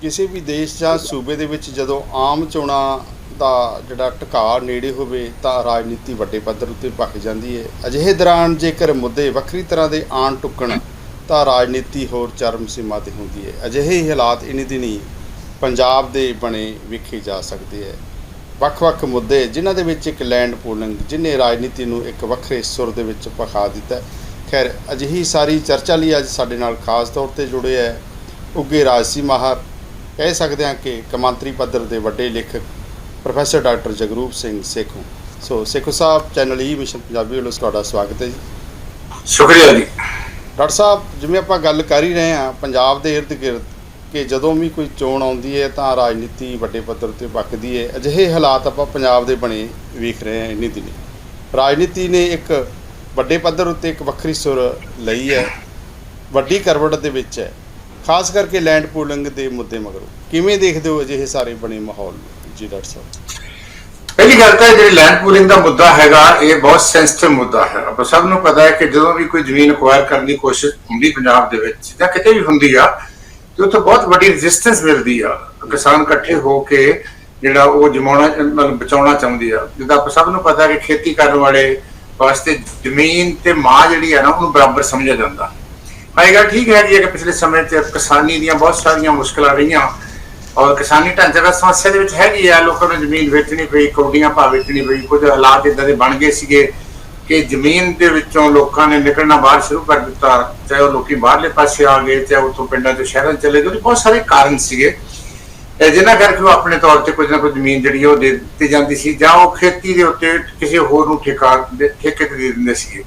ਕਿਸੇ ਵੀ ਦੇਸ਼ ਜਾਂ ਸੂਬੇ ਦੇ ਵਿੱਚ ਜਦੋਂ ਆਮ ਚੋਣਾਂ ਦਾ ਜਿਹੜਾ ਟਿਕਾਅ ਨੇੜੇ ਹੋਵੇ ਤਾਂ ਰਾਜਨੀਤੀ ਵੱਡੇ ਪੱਧਰ ਉੱਤੇ ਭਖ ਜਾਂਦੀ ਹੈ। ਅਜਿਹੇ ਦੌਰਾਨ ਜੇਕਰ ਮੁੱਦੇ ਵੱਖਰੀ ਤਰ੍ਹਾਂ ਦੇ ਆਣ ਟੁੱਕਣ ਤਾਂ ਰਾਜਨੀਤੀ ਹੋਰ ਚਰਮ ਸੀਮਾ ਤੇ ਹੁੰਦੀ ਹੈ। ਅਜਿਹੇ ਹੀ ਹਾਲਾਤ ਇਨੀ ਦਿਨੀ ਪੰਜਾਬ ਦੇ ਬਣੇ ਵੇਖੇ ਜਾ ਸਕਦੇ ਹੈ। ਵੱਖ-ਵੱਖ ਮੁੱਦੇ ਜਿਨ੍ਹਾਂ ਦੇ ਵਿੱਚ ਇੱਕ ਲੈਂਡ ਪੂਲਿੰਗ ਜਿਨੇ ਰਾਜਨੀਤੀ ਨੂੰ ਇੱਕ ਵੱਖਰੇ ਸੁਰ ਦੇ ਵਿੱਚ ਪਖਾ ਦਿੱਤਾ ਖੈਰ, ਅਜਿਹੀ ਸਾਰੀ ਚਰਚਾ ਲਈ ਅੱਜ ਸਾਡੇ ਨਾਲ ਖਾਸ ਤੌਰ ਤੇ ਜੁੜੇ ਹੈ ਉੱਗੇ ਰਾਜਸੀ ਮਾਹਰ ਕਹਿ ਸਕਦੇ ਹਾਂ ਕਿ ਕਮਾਂਤਰੀ ਪੱਧਰ ਦੇ ਵੱਡੇ ਲੇਖਕ professor doctor Jagroop Singh Sekhon. So Sekhon Sahib channel E mission Punjabi ਵੱਲੋਂ ਤੁਹਾਡਾ ਸਵਾਗਤ ਹੈ ਜੀ। ਸ਼ੁਕਰੀਆ ਜੀ। ਡਾਕਟਰ ਸਾਹਿਬ ਜਿਵੇਂ ਆਪਾਂ ਗੱਲ ਕਰ ਹੀ ਰਹੇ ਹਾਂ ਪੰਜਾਬ ਦੇ ਇਰਦ ਗਿਰਦ ਕਿ ਜਦੋਂ ਵੀ ਕੋਈ ਚੋਣ ਆਉਂਦੀ ਹੈ ਤਾਂ ਰਾਜਨੀਤੀ ਵੱਡੇ ਪੱਧਰ ਤੇ ਭਖਦੀ ਹੈ। ਅਜਿਹੇ ਹਾਲਾਤ ਆਪਾਂ ਪੰਜਾਬ ਦੇ ਬਣੇ ਵੇਖ ਰਹੇ ਹਾਂ ਇੰਨੀ ਦਿਨੀ। ਰਾਜਨੀਤੀ ਨੇ ਇੱਕ ਵੱਡੇ ਪੱਧਰ ਉੱਤੇ ਇੱਕ ਵੱਖਰੀ ਸੁਰ ਲਈ ਹੈ। ਵੱਡੀ ਕਰਵਟ ਦੇ ਵਿੱਚ ਹੈ। ਖਾਸ ਕਰਕੇ ਲੈਂਡ ਪੂਲਿੰਗ ਦੇ ਮੁੱਦੇ ਮਗਰੋਂ। ਕਿਵੇਂ ਦੇਖਦੇ ਹੋ ਅਜਿਹੇ ਸਾਰੇ ਬਣੇ ਮਾਹੌਲ ਜੀ, ਡਾਕਟਰ ਸਾਹਿਬ? ਪਹਿਲੀ ਗੱਲ ਤਾਂ ਜਿਹੜੀ ਲੈਂਡ ਪੂਲਿੰਗ ਦਾ ਮੁੱਦਾ ਹੈਗਾ, ਇਹ ਬਹੁਤ ਸੈਂਸਿਟਿਵ ਮੁੱਦਾ ਹੈ। ਆਪਾਂ ਸਭ ਨੂੰ ਪਤਾ ਹੈ ਕਿ ਜਦੋਂ ਵੀ ਕੋਈ ਜ਼ਮੀਨ ਅਕਵਾਇਰ ਕਰਨ ਦੀ ਕੋਸ਼ਿਸ਼ ਹੁੰਦੀ ਪੰਜਾਬ ਦੇ ਵਿੱਚ, ਜਾਂ ਕਿਤੇ ਵੀ ਹੁੰਦੀ ਆ, ਤੇ ਉੱਥੇ ਬਹੁਤ ਵੱਡੀ ਰੈਜ਼ਿਸਟੈਂਸ ਮਿਲਦੀ ਆ। ਕਿਸਾਨ ਇਕੱਠੇ ਹੋ ਕੇ ਜਿਹੜਾ ਉਹ ਜਮਾਉਣਾ, ਮਤਲਬ ਬਚਾਉਣਾ ਚਾਹੁੰਦੀ ਆ। ਜਿੱਦਾਂ ਆਪਾਂ ਸਭ ਨੂੰ ਪਤਾ ਕਿ ਖੇਤੀ ਕਰਨ ਵਾਲੇ ਵਾਸਤੇ ਜ਼ਮੀਨ ਤੇ ਮਾਂ ਜਿਹੜੀ ਆ ਨਾ, ਉਹਨੂੰ ਬਰਾਬਰ ਸਮਝਿਆ ਜਾਂਦਾ। ਹਾਂ ਇਹ ਗੱਲ ਠੀਕ ਹੈ ਜੀ ਕਿ ਪਿਛਲੇ ਸਮੇਂ 'ਚ ਕਿਸਾਨੀ ਦੀਆਂ ਬਹੁਤ ਸਾਰੀਆਂ ਮੁਸ਼ਕਲਾਂ ਰਹੀਆਂ। ਔਰ ਕਿਸਾਨੀ ਢਾਂਚਾਗਤ ਸਮੱਸਿਆ ਦੇ ਵਿੱਚ ਹੈਗੀ ਆ, ਲੋਕਾਂ ਨੂੰ ਜ਼ਮੀਨ ਵੇਚਣੀ ਪਈ, ਕੌਡੀਆਂ ਭਾਅ ਵੇਚਣੀ ਪਈ, ਕੁਝ ਹਾਲਾਤ ਇਦਾਂ ਦੇ ਬਣ ਗਏ ਸੀਗੇ ਕਿ ਜ਼ਮੀਨ ਦੇ ਵਿੱਚੋਂ ਲੋਕਾਂ ਨੇ ਨਿਕਲਣਾ ਬਾਹਰ ਸ਼ੁਰੂ ਕਰ ਦਿੱਤਾ, ਚਾਹੇ ਉਹ ਲੋਕੀ ਬਾਹਰਲੇ ਪਾਸੇ ਆ ਗਏ, ਚਾਹੇ ਉੱਥੋਂ ਪਿੰਡਾਂ ਤੋਂ ਸ਼ਹਿਰਾਂ ਚਲੇ ਗਏ, ਉਹਦੇ ਬਹੁਤ ਸਾਰੇ ਕਾਰਨ ਸੀਗੇ। ਇਹ ਜਿਨ੍ਹਾਂ ਕਰਕੇ ਉਹ ਆਪਣੇ ਤੌਰ ਤੇ ਕੁਝ ਨਾ ਕੁਝ ਜ਼ਮੀਨ ਜਿਹੜੀ ਆ ਉਹ ਦੇ ਦਿੱਤੀ ਜਾਂਦੀ ਸੀ, ਜਾਂ ਉਹ ਖੇਤੀ ਦੇ ਉੱਤੇ ਕਿਸੇ ਹੋਰ ਨੂੰ ਠੇਕਾ ਠੇਕੇ ਤੇ ਦੇ ਦਿੰਦੇ ਸੀਗੇ।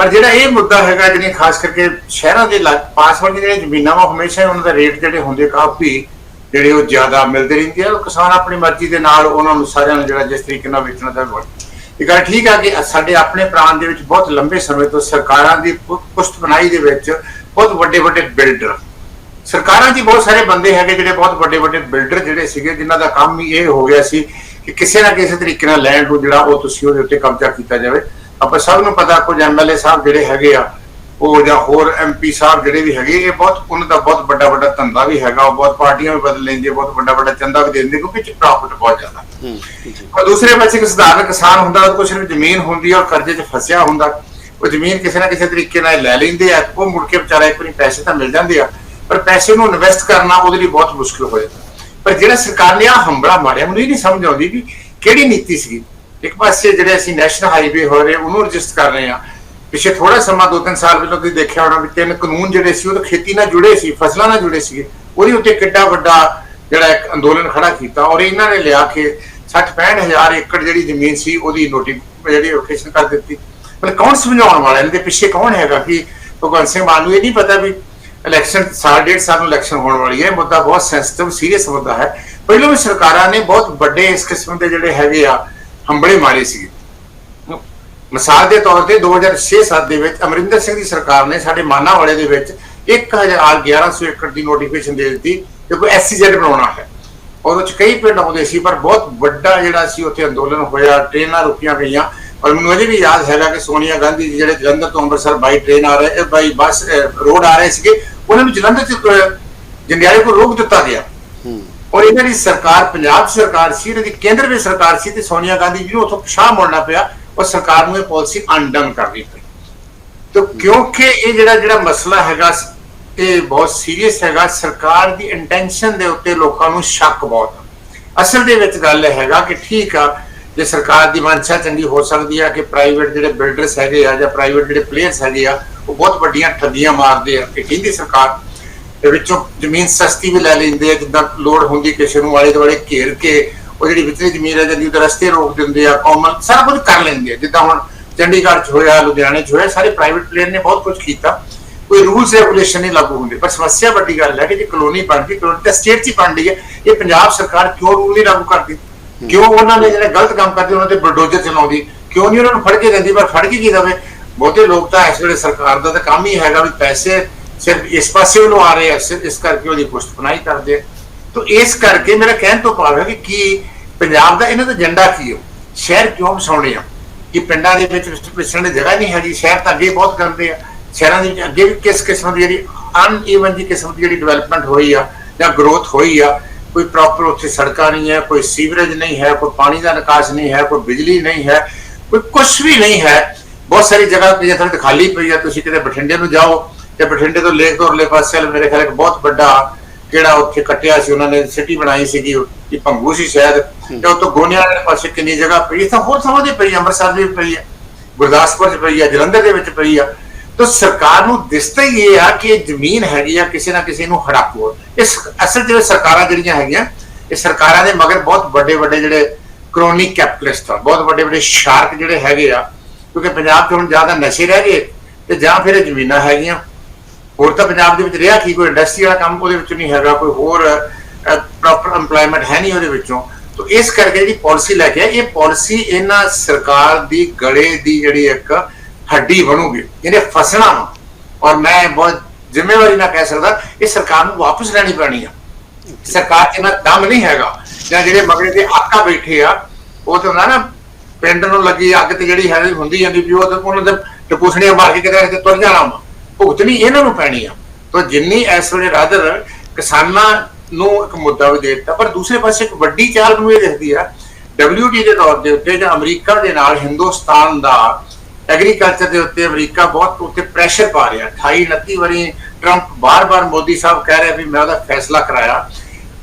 ਪਰ ਜਿਹੜਾ ਇਹ ਮੁੱਦਾ ਹੈਗਾ ਜਿਹੜੀਆਂ ਖਾਸ ਕਰਕੇ ਸ਼ਹਿਰਾਂ ਦੇ ਲਾ- ਪਾਸ ਵਾਲੀਆਂ ਜਿਹੜੀਆਂ ਜ਼ਮੀਨਾਂ ਵਾ ਹਮੇਸ਼ਾ ਹੀ ਉਹਨਾਂ ਦਾ ਰੇਟ ਜਿਹੜੇ ਹੁੰਦੇ ਕਾਫੀ ਜਿਹੜੇ ਉਹ ਜ਼ਿਆਦਾ ਮਿਲਦੇ ਰਹਿੰਦੇ ਆ। ਕਿਸਾਨ ਆਪਣੀ ਮਰਜ਼ੀ ਦੇ ਨਾਲ ਉਹਨਾਂ ਨੂੰ ਸਾਰਿਆਂ ਨੂੰ ਜਿਹੜਾ ਜਿਸ ਤਰੀਕੇ ਨਾਲ ਵੇਚਣਾ ਚਾਹੁੰਦਾ ਇਹ ਗੱਲ ਠੀਕ ਆ ਕਿ ਸਾਡੇ ਆਪਣੇ ਪ੍ਰਾਂਤ ਦੇ ਵਿੱਚ ਬਹੁਤ ਲੰਬੇ ਸਮੇਂ ਤੋਂ ਸਰਕਾਰਾਂ ਦੀ ਪੁ- ਪੁਸ਼ਤ ਬਣਾਈ ਦੇ ਵਿੱਚ ਬਹੁਤ ਵੱਡੇ ਵੱਡੇ ਬਿਲਡਰ, ਸਰਕਾਰਾਂ ਦੀ ਬਹੁਤ ਸਾਰੇ ਬੰਦੇ ਹੈਗੇ ਜਿਹੜੇ ਬਹੁਤ ਵੱਡੇ ਵੱਡੇ ਬਿਲਡਰ ਜਿਹੜੇ ਸੀਗੇ, ਜਿਨ੍ਹਾਂ ਦਾ ਕੰਮ ਹੀ ਇਹ ਹੋ ਗਿਆ ਸੀ ਕਿ ਕਿਸੇ ਨਾ ਕਿਸੇ ਤਰੀਕੇ ਨਾਲ ਲੈਂਡ ਨੂੰ ਜਿਹੜਾ ਉਹ ਤੁਸੀਂ ਉਹਦੇ ਉੱਤੇ ਕਬਜ਼ਾ ਕੀਤਾ ਜਾਵੇ। ਆਪਾਂ ਸਭ ਨੂੰ ਪਤਾ ਕੁਝ ਐਮਐਲਏ ਸਾਹਿਬ ਜਿਹੜੇ ਹੈਗੇ ਆ ਉਹ ਜਾਂ ਹੋਰ ਐਮਪੀ ਸਾਹਿਬ ਜਿਹੜੇ ਵੀ ਹੈਗੇ ਇਹ ਬਹੁਤ ਉਹਨਾਂ ਦਾ ਬਹੁਤ ਵੱਡਾ ਵੱਡਾ ਧੰਦਾ ਵੀ ਹੈਗਾ ਉਹ ਬਹੁਤ ਪਾਰਟੀਆਂ ਵੀ ਬਦਲ ਲੈਂਦੇ ਬਹੁਤ ਵੱਡਾ ਵੱਡਾ ਚੰਦਾ ਵੀ ਦੇ ਦਿੰਦੇ ਕਿਉਂਕਿ ਚ ਪ੍ਰੋਫਿਟ ਬਹੁਤ ਜ਼ਿਆਦਾ। ਔਰ ਦੂਸਰੇ ਪਾਸੇ ਇੱਕ ਸਧਾਰਨ ਕਿਸਾਨ ਹੁੰਦਾ ਉਹ ਸਿਰਫ ਜ਼ਮੀਨ ਹੁੰਦੀ ਆ ਔਰ ਕਰਜ਼ੇ 'ਚ ਫਸਿਆ ਹੁੰਦਾ ਉਹ ਜ਼ਮੀਨ ਕਿਸੇ ਨਾ ਕਿਸੇ ਤਰੀਕੇ ਨਾਲ ਲੈ ਲੈਂਦੇ ਆ ਉਹ ਮੁੜ ਕੇ ਵਿਚਾਰਾ ਇੱਕ ਵਾਰੀ ਪੈਸੇ ਤਾਂ ਮਿਲ ਜਾਂਦੇ ਆ ਪਰ ਪੈਸੇ ਨੂੰ ਇਨਵੈਸਟ ਕਰਨਾ ਉਹਦੇ ਲਈ ਬਹੁਤ ਮੁਸ਼ਕਲ ਹੋ ਜਾਂਦਾ। ਪਰ ਜਿਹੜਾ ਸਰਕਾਰ ਨੇ ਆ ਹੰਬੜਾ ਮਾਰਿਆ ਮੈਨੂੰ ਇਹ ਨਹੀਂ ਸਮਝ ਆਉਂਦੀ ਵੀ ਕਿਹੜੀ ਨੀਤੀ ਸੀ ਇੱਕ ਪਾਸੇ ਜਿਹੜੇ ਅਸੀਂ ਨੈਸ਼ਨਲ ਹਾਈਵੇ ਹੋ ਰਹੇ, ਉਹਨੂੰ ਰਜਿਸਟਰ ਕਰ ਰਹੇ ਆ ਪਿਛੇ ਥੋੜਾ ਸਮਾਂ ਦੋ ਤਿੰਨ ਸਾਲ ਪਹਿਲਾਂ ਤੁਸੀਂ ਦੇਖਿਆ ਹੋਣਾ ਵੀ ਤਿੰਨ ਕਾਨੂੰਨ ਜਿਹੜੇ ਸੀ, ਉਹ ਤਾਂ ਖੇਤੀ ਨਾਲ ਜੁੜੇ ਸੀ, ਫਸਲਾਂ ਨਾਲ ਜੁੜੇ ਸੀਗੇ। ਉਹਦੇ ਉੱਤੇ ਕਿੱਡਾ ਵੱਡਾ ਜਿਹੜਾ ਇੱਕ ਅੰਦੋਲਨ ਖੜਾ ਕੀਤਾ ਔਰ ਇਹਨਾਂ ਨੇ ਲਿਆ ਕੇ 60 65000 ਏਕੜ ਜਿਹੜੀ ਜ਼ਮੀਨ ਸੀ, ਉਹਦੀ ਨੋਟੀ ਜਿਹੜੀ ਲੋਕੇਸ਼ਨ ਕਰ ਦਿੱਤੀ। ਮਤਲਬ ਕੌਣ ਸਮਝਾਉਣ ਵਾਲਾ ਇਹਦੇ ਪਿੱਛੇ ਕੌਣ ਹੈਗਾ ਕਿ ਭਗਵੰਤ ਸਿੰਘ ਮਾਨ ਨੂੰ ਇਹ ਨਹੀਂ ਪਤਾ ਵੀ ਇਲੈਕਸ਼ਨ ਸਾਲ, ਡੇਢ ਸਾਲ ਨੂੰ ਇਲੈਕਸ਼ਨ ਹੋਣ ਵਾਲੀ ਹੈ। ਇਹ ਮੁੱਦਾ ਬਹੁਤ ਸੈਂਸਿਟਿਵ ਸੀਰੀਅਸ ਮੁੱਦਾ ਹੈ। ਪਹਿਲਾਂ ਵੀ ਸਰਕਾਰਾਂ ਨੇ ਬਹੁਤ ਵੱਡੇ ਇਸ ਕਿਸਮ ਦੇ ਜਿਹੜੇ ਹੈਗੇ ਆ ਹੰਬੜੇ ਮਾਰੇ ਸੀਗੇ। ਮਿਸਾਲ ਦੇ ਤੌਰ ਤੇ 2006-7 ਦੇ ਵਿੱਚ ਅਮਰਿੰਦਰ ਸਿੰਘ ਦੀ ਸਰਕਾਰ ਨੇ ਸਾਡੇ ਮਾਨਾ ਵਾਲੇ ਦੇ ਵਿੱਚ 1100 ਏਕੜ ਦੀ ਨੋਟੀਫਿਕੇਸ਼ਨ ਦੇ ਦਿੱਤੀ ਕਿ ਕੋਈ ਐਸਸੀਜ਼ੈਡ ਬਣਾਉਣਾ ਹੈ। ਔਰ ਉਹ ਚ ਕਈ ਪਿੰਡ ਆਉਂਦੇ ਸੀ ਪਰ ਬਹੁਤ ਵੱਡਾ ਜਿਹੜਾ ਸੀ ਉੱਥੇ ਅੰਦੋਲਨ ਹੋਇਆ ਟ੍ਰੇਨਾਂ ਰੁਕੀਆਂ ਗਈਆਂ। ਔਰ ਮੈਨੂੰ ਅਜੇ ਵੀ ਯਾਦ ਹੈਗਾ ਕਿ ਸੋਨੀਆ ਗਾਂਧੀ ਜੀ ਜਿਹੜੇ ਜਲੰਧਰ ਤੋਂ ਅੰਮ੍ਰਿਤਸਰ ਬਾਈ ਟ੍ਰੇਨ ਆ ਰਹੇ ਬਾਈ ਬੱਸ ਰੋਡ ਆ ਰਹੇ ਸੀਗੇ ਉਹਨਾਂ ਨੂੰ ਜਲੰਧਰ ਚ ਅਹ, ਜੰਡਿਆਲੇ ਕੋਲ ਰੋਕ ਦਿੱਤਾ ਗਿਆ। ਔਰ ਇਹਨਾਂ ਦੀ ਸਰਕਾਰ, ਪੰਜਾਬ ਸਰਕਾਰ ਸੀ, ਇਹਨਾਂ ਦੀ ਕੇਂਦਰ ਵਿੱਚ ਸਰਕਾਰ ਸੀ ਤੇ ਸੋਨੀਆ ਗਾਂਧੀ ਜੀ ਨੂੰ ਉੱਥੋਂ ਪਿਛਾਂਹ ਮੁੜਨਾ ਪਿਆ ਔਰ ਸਰਕਾਰ ਨੂੰ ਇਹ ਪਾਲਿਸੀ ਅਨਡਨ ਕਰਨੀ ਪਈ ਤੇ ਕਿਉਂਕਿ ਇਹ ਜਿਹੜਾ ਜਿਹੜਾ ਮਸਲਾ ਹੈਗਾ ਇਹ ਬਹੁਤ ਸੀਰੀਅਸ ਹੈਗਾ, ਸਰਕਾਰ ਦੀ ਇੰਟੈਂਸ਼ਨ ਦੇ ਉੱਤੇ ਲੋਕਾਂ ਨੂੰ ਸ਼ੱਕ ਬਹੁਤ ਆ। ਅਸਲ ਦੇ ਵਿੱਚ ਗੱਲ ਹੈਗਾ ਕਿ ਠੀਕ ਆ, ਜੇ ਸਰਕਾਰ ਦੀ ਮਨਸ਼ਾ ਚੰਗੀ ਹੋ ਸਕਦੀ ਆ ਕਿ ਪ੍ਰਾਈਵੇਟ ਜਿਹੜੇ ਬਿਲਡਰਸ ਹੈਗੇ ਆ ਜਾਂ ਪ੍ਰਾਈਵੇਟ ਜਿਹੜੇ ਪਲੇਅਰਸ ਹੈਗੇ ਆ, ਉਹ ਬਹੁਤ ਵੱਡੀਆਂ ਠੱਗੀਆਂ ਮਾਰਦੇ ਆ ਕਿ ਕਹਿੰਦੀ ਸਰਕਾਰ ਦੇ ਵਿੱਚੋਂ ਜ਼ਮੀਨ ਸਸਤੀ ਵੀ ਲੈ ਲੈਂਦੇ ਆ ਜਿੱਦਾਂ ਲੋੜ ਹੁੰਦੀ ਕਿਸੇ ਨੂੰ ਵਾਲੇ ਦੁਆਲੇ ਘੇਰ ਕੇ ਉਹ ਜਿਹੜੀ ਵਿਚਲੀ ਜ਼ਮੀਨ ਹੈ ਜਾਂਦੀ ਉਹਦੇ ਰਸਤੇ ਰੋਕ ਦਿੰਦੇ ਆ ਕਾਮਨ ਸਾਰਾ ਕੁਝ ਕਰ ਲੈਂਦੇ ਆ। ਜਿੱਦਾਂ ਹੁਣ ਚੰਡੀਗੜ੍ਹ 'ਚ ਹੋਇਆ ਲੁਧਿਆਣੇ 'ਚ ਹੋਇਆ ਸਾਰੇ ਪ੍ਰਾਈਵੇਟ ਪਲੇਅਰ ਨੇ ਬਹੁਤ ਕੁਝ ਕੀਤਾ। ਕੋਈ ਰੂਲਸ ਰੈਗੂਲੇਸ਼ਨ ਨਹੀਂ ਲਾਗੂ ਹੁੰਦੇ। ਪਰ ਸਮੱਸਿਆ ਵੱਡੀ ਗੱਲ ਹੈ ਕਿ ਜੇ ਕਲੋਨੀ ਬਣ ਗਈ ਕਲੋਨੀ ਤਾਂ ਸਟੇਟ 'ਚ ਹੀ ਬਣ ਰਹੀ ਹੈ। ਇਹ ਪੰਜਾਬ ਸਰਕਾਰ ਕਿਉਂ ਰੂਲ ਨਹੀਂ ਲਾਗੂ ਕਰਦੀ? ਕਿਉਂ ਉਹਨਾਂ ਨੇ ਜਿਹੜੇ ਗਲਤ ਕੰਮ ਕਰਦੇ ਉਹਨਾਂ ਤੇ ਬਲਡੋਜ਼ਰ ਚਲਾਉਂਦੀ? ਕਿਉਂ ਨਹੀਂ ਉਹਨਾਂ ਨੂੰ ਫੜ ਕੇ ਦਿੰਦੀ? ਪਰ ਫੜ ਕੇ ਕੀ ਦਵੇ? ਬਹੁਤੇ ਲੋਕ ਤਾਂ ਇਸ ਵੇਲੇ ਸਰਕਾਰ ਦਾ ਤਾਂ ਕੰਮ ਹੀ ਹੈਗਾ ਵੀ ਪੈਸੇ ਸਿਰਫ ਇਸ ਪਾਸੇ ਵੱਲੋਂ ਆ ਰਹੇ ਆ ਸਿਰਫ ਇਸ ਕਰਕੇ ਉਹਦੀ ਪੁਸ਼ਤ ਬਣਾਈ ਕਰਦੇ ਆ। ਤੋ ਇਸ ਕਰਕੇ ਮੇਰਾ ਕਹਿਣ ਤੋਂ ਭਾਵ ਹੈ ਕਿ ਕੀ ਪੰਜਾਬ ਦਾ ਇਹਨਾਂ ਦਾ ਏਜੰਡਾ ਕੀ ਹੈ ਸ਼ਹਿਰ ਕਿਉਂ ਵਸਾਉਣੇ ਆ? ਕਿ ਪਿੰਡਾਂ ਦੇ ਵਿੱਚ ਵਿਸਣ ਦੀ ਜਗ੍ਹਾ ਨਹੀਂ ਹੈਗੀ, ਸ਼ਹਿਰ ਤਾਂ ਅੱਗੇ ਬਹੁਤ ਕਰਦੇ ਆ। ਸ਼ਹਿਰਾਂ ਦੇ ਵਿੱਚ ਅੱਗੇ ਵੀ ਕਿਸ ਕਿਸਮ ਦੀ ਜਿਹੜੀ ਅਨਈਵਨ ਦੀ ਕਿਸਮ ਦੀ ਜਿਹੜੀ ਡਿਵੈਲਪਮੈਂਟ ਹੋਈ ਆ ਜਾਂ ਗਰੋਥ ਹੋਈ ਆ, ਕੋਈ ਪ੍ਰੋਪਰ ਉੱਥੇ ਸੜਕਾਂ ਨਹੀਂ ਹੈ, ਕੋਈ ਸੀਵਰੇਜ ਨਹੀਂ ਹੈ, ਕੋਈ ਪਾਣੀ ਦਾ ਨਿਕਾਸ ਨਹੀਂ ਹੈ, ਕੋਈ ਬਿਜਲੀ ਨਹੀਂ ਹੈ, ਕੋਈ ਕੁਝ ਵੀ ਨਹੀਂ ਹੈ। ਬਹੁਤ ਸਾਰੀ ਜਗ੍ਹਾ ਤੇ ਜਿੱਥੇ ਖਾਲੀ ਪਈ ਆ, ਤੁਸੀਂ ਕਿਤੇ ਬਠਿੰਡੇ ਨੂੰ ਜਾਓ ਤੇ ਬਠਿੰਡੇ ਤੋਂ ਲੇਖ ਤੋਂ ਉਰਲੇ ਪਾਸੇ ਵੱਲ ਮੇਰੇ ਖਿਆਲ ਇੱਕ ਬਹੁਤ ਵੱਡਾ ਕਿਹੜਾ ਉੱਥੇ ਕੱਟਿਆ ਸੀ ਉਹਨਾਂ ਨੇ ਸਿਟੀ ਬਣਾਈ ਸੀਗੀ ਕਿ ਭੰਗੂ ਸੀ ਸ਼ਾਇਦ। ਤੇ ਉੱਥੋਂ ਗੋਨਿਆਂ ਵਾਲੇ ਪਾਸੇ ਕਿੰਨੀ ਜਗ੍ਹਾ ਪਈ ਤਾਂ ਹੋਰ ਥਾਵਾਂ ਤੇ ਪਈ ਆ, ਅੰਮ੍ਰਿਤਸਰ ਦੇ ਵੀ ਪਈ ਆ ਗੁਰਦਾਸਪੁਰ ਚ ਪਈ ਆ ਜਲੰਧਰ ਦੇ ਵਿੱਚ ਪਈ ਆ ਤਾਂ ਸਰਕਾਰ ਨੂੰ ਦਿਸਦਾ ਹੀ ਇਹ ਆ ਕਿ ਇਹ ਜ਼ਮੀਨ ਹੈਗੀ ਆ ਕਿਸੇ ਨਾ ਕਿਸੇ ਨੂੰ ਹੜਾਪੋ ਇਸ ਅਸਲ ਜਿਹੜੇ ਸਰਕਾਰਾਂ ਜਿਹੜੀਆਂ ਹੈਗੀਆਂ ਇਹ ਸਰਕਾਰਾਂ ਦੇ ਮਗਰ ਬਹੁਤ ਵੱਡੇ ਵੱਡੇ ਜਿਹੜੇ ਕ੍ਰੋਨੀ ਕੈਪੀਟਲਿਸਟ ਆ ਬਹੁਤ ਵੱਡੇ ਵੱਡੇ ਸ਼ਾਰਕ ਜਿਹੜੇ ਹੈਗੇ ਆ ਕਿਉਂਕਿ ਪੰਜਾਬ 'ਚ ਹੁਣ ਜ਼ਿਆਦਾ ਨਸ਼ੇ ਰਹਿ ਗਏ ਤੇ ਜਾਂ ਫਿਰ ਇਹ ਜ਼ਮੀਨਾਂ ਹੈਗੀਆਂ। ਹੋਰ ਤਾਂ ਪੰਜਾਬ ਦੇ ਵਿੱਚ ਰਿਹਾ ਕੀ? ਕੋਈ ਇੰਡਸਟਰੀ ਵਾਲਾ ਕੰਮ ਉਹਦੇ ਵਿੱਚ ਨਹੀਂ ਹੈਗਾ ਕੋਈ ਹੋਰ ਪ੍ਰੋਪਰ EMPLOYMENT ਹੈ ਨਹੀਂ ਉਹਦੇ ਵਿੱਚੋਂ। ਤਾਂ ਇਸ ਕਰਕੇ ਜਿਹੜੀ ਪਾਲਿਸੀ ਲੈ ਕੇ ਆਏ, ਇਹ ਪਾਲਿਸੀ ਇਹਨਾਂ ਸਰਕਾਰ ਦੀ ਗਲੇ ਦੀ ਜਿਹੜੀ ਇੱਕ ਹੱਡੀ ਬਣੂਗੀ ਇਹਨੇ ਫਸਣਾ ਵਾ। ਔਰ ਮੈਂ ਬਹੁਤ ਜ਼ਿੰਮੇਵਾਰੀ ਨਾਲ ਕਹਿ ਸਕਦਾ ਇਹ ਸਰਕਾਰ ਨੂੰ ਵਾਪਸ ਲੈਣੀ ਪੈਣੀ ਆ। ਸਰਕਾਰ 'ਚ ਇਹਨਾਂ ਦਮ ਨਹੀਂ ਹੈਗਾ। ਜਾਂ ਜਿਹੜੇ ਮਗਰੇ ਦੇ ਆਕਾ ਬੈਠੇ ਆ ਉਹ ਤਾਂ ਨਾ ਪਿੰਡ ਨੂੰ ਲੱਗੀ ਅੱਗ ਤੇ ਜਿਹੜੀ ਹੈ ਹੁੰਦੀ ਜਾਂਦੀ ਵੀ ਉਹ ਉਹਨਾਂ ਦੇ ਟਪੂਸਣੀਆਂ ਮਾਰ ਕੇ ਕਿਤੇ ਕਿਤੇ ਤੁਰ ਜਾਣਾ ਵਾ। ਭੁਗਤਣੀ ਇਹਨਾਂ ਨੂੰ ਪੈਣੀ ਆ। ਤਾਂ ਜਿੰਨੀ ਇਸ ਵੇਲੇ ਰਾਦਰ ਕਿਸਾਨਾਂ ਨੂੰ ਇੱਕ ਮੁੱਦਾ ਵੀ ਦੇ ਦਿੱਤਾ, ਪਰ ਦੂਸਰੇ ਪਾਸੇ ਇੱਕ ਵੱਡੀ ਚਾਲ ਨੂੰ ਇਹ ਦੇਖਦੀ ਆ WTO ਦੇ ਤੌਰ ਦੇ ਉੱਤੇ ਜਾਂ ਅਮਰੀਕਾ ਦੇ ਨਾਲ ਹਿੰਦੁਸਤਾਨ ਦਾ ਐਗਰੀਕਲਚਰ ਦੇ ਉੱਤੇ ਅਮਰੀਕਾ ਬਹੁਤ ਉੱਤੇ ਪ੍ਰੈਸ਼ਰ ਪਾ ਰਿਹਾ। 28 29 ਵਾਰੀ ਟਰੰਪ ਬਾਰ-ਬਾਰ ਮੋਦੀ ਸਾਹਿਬ ਕਹਿ ਰਿਹਾ ਵੀ ਮੈਂ ਉਹਦਾ ਫੈਸਲਾ ਕਰਾਇਆ।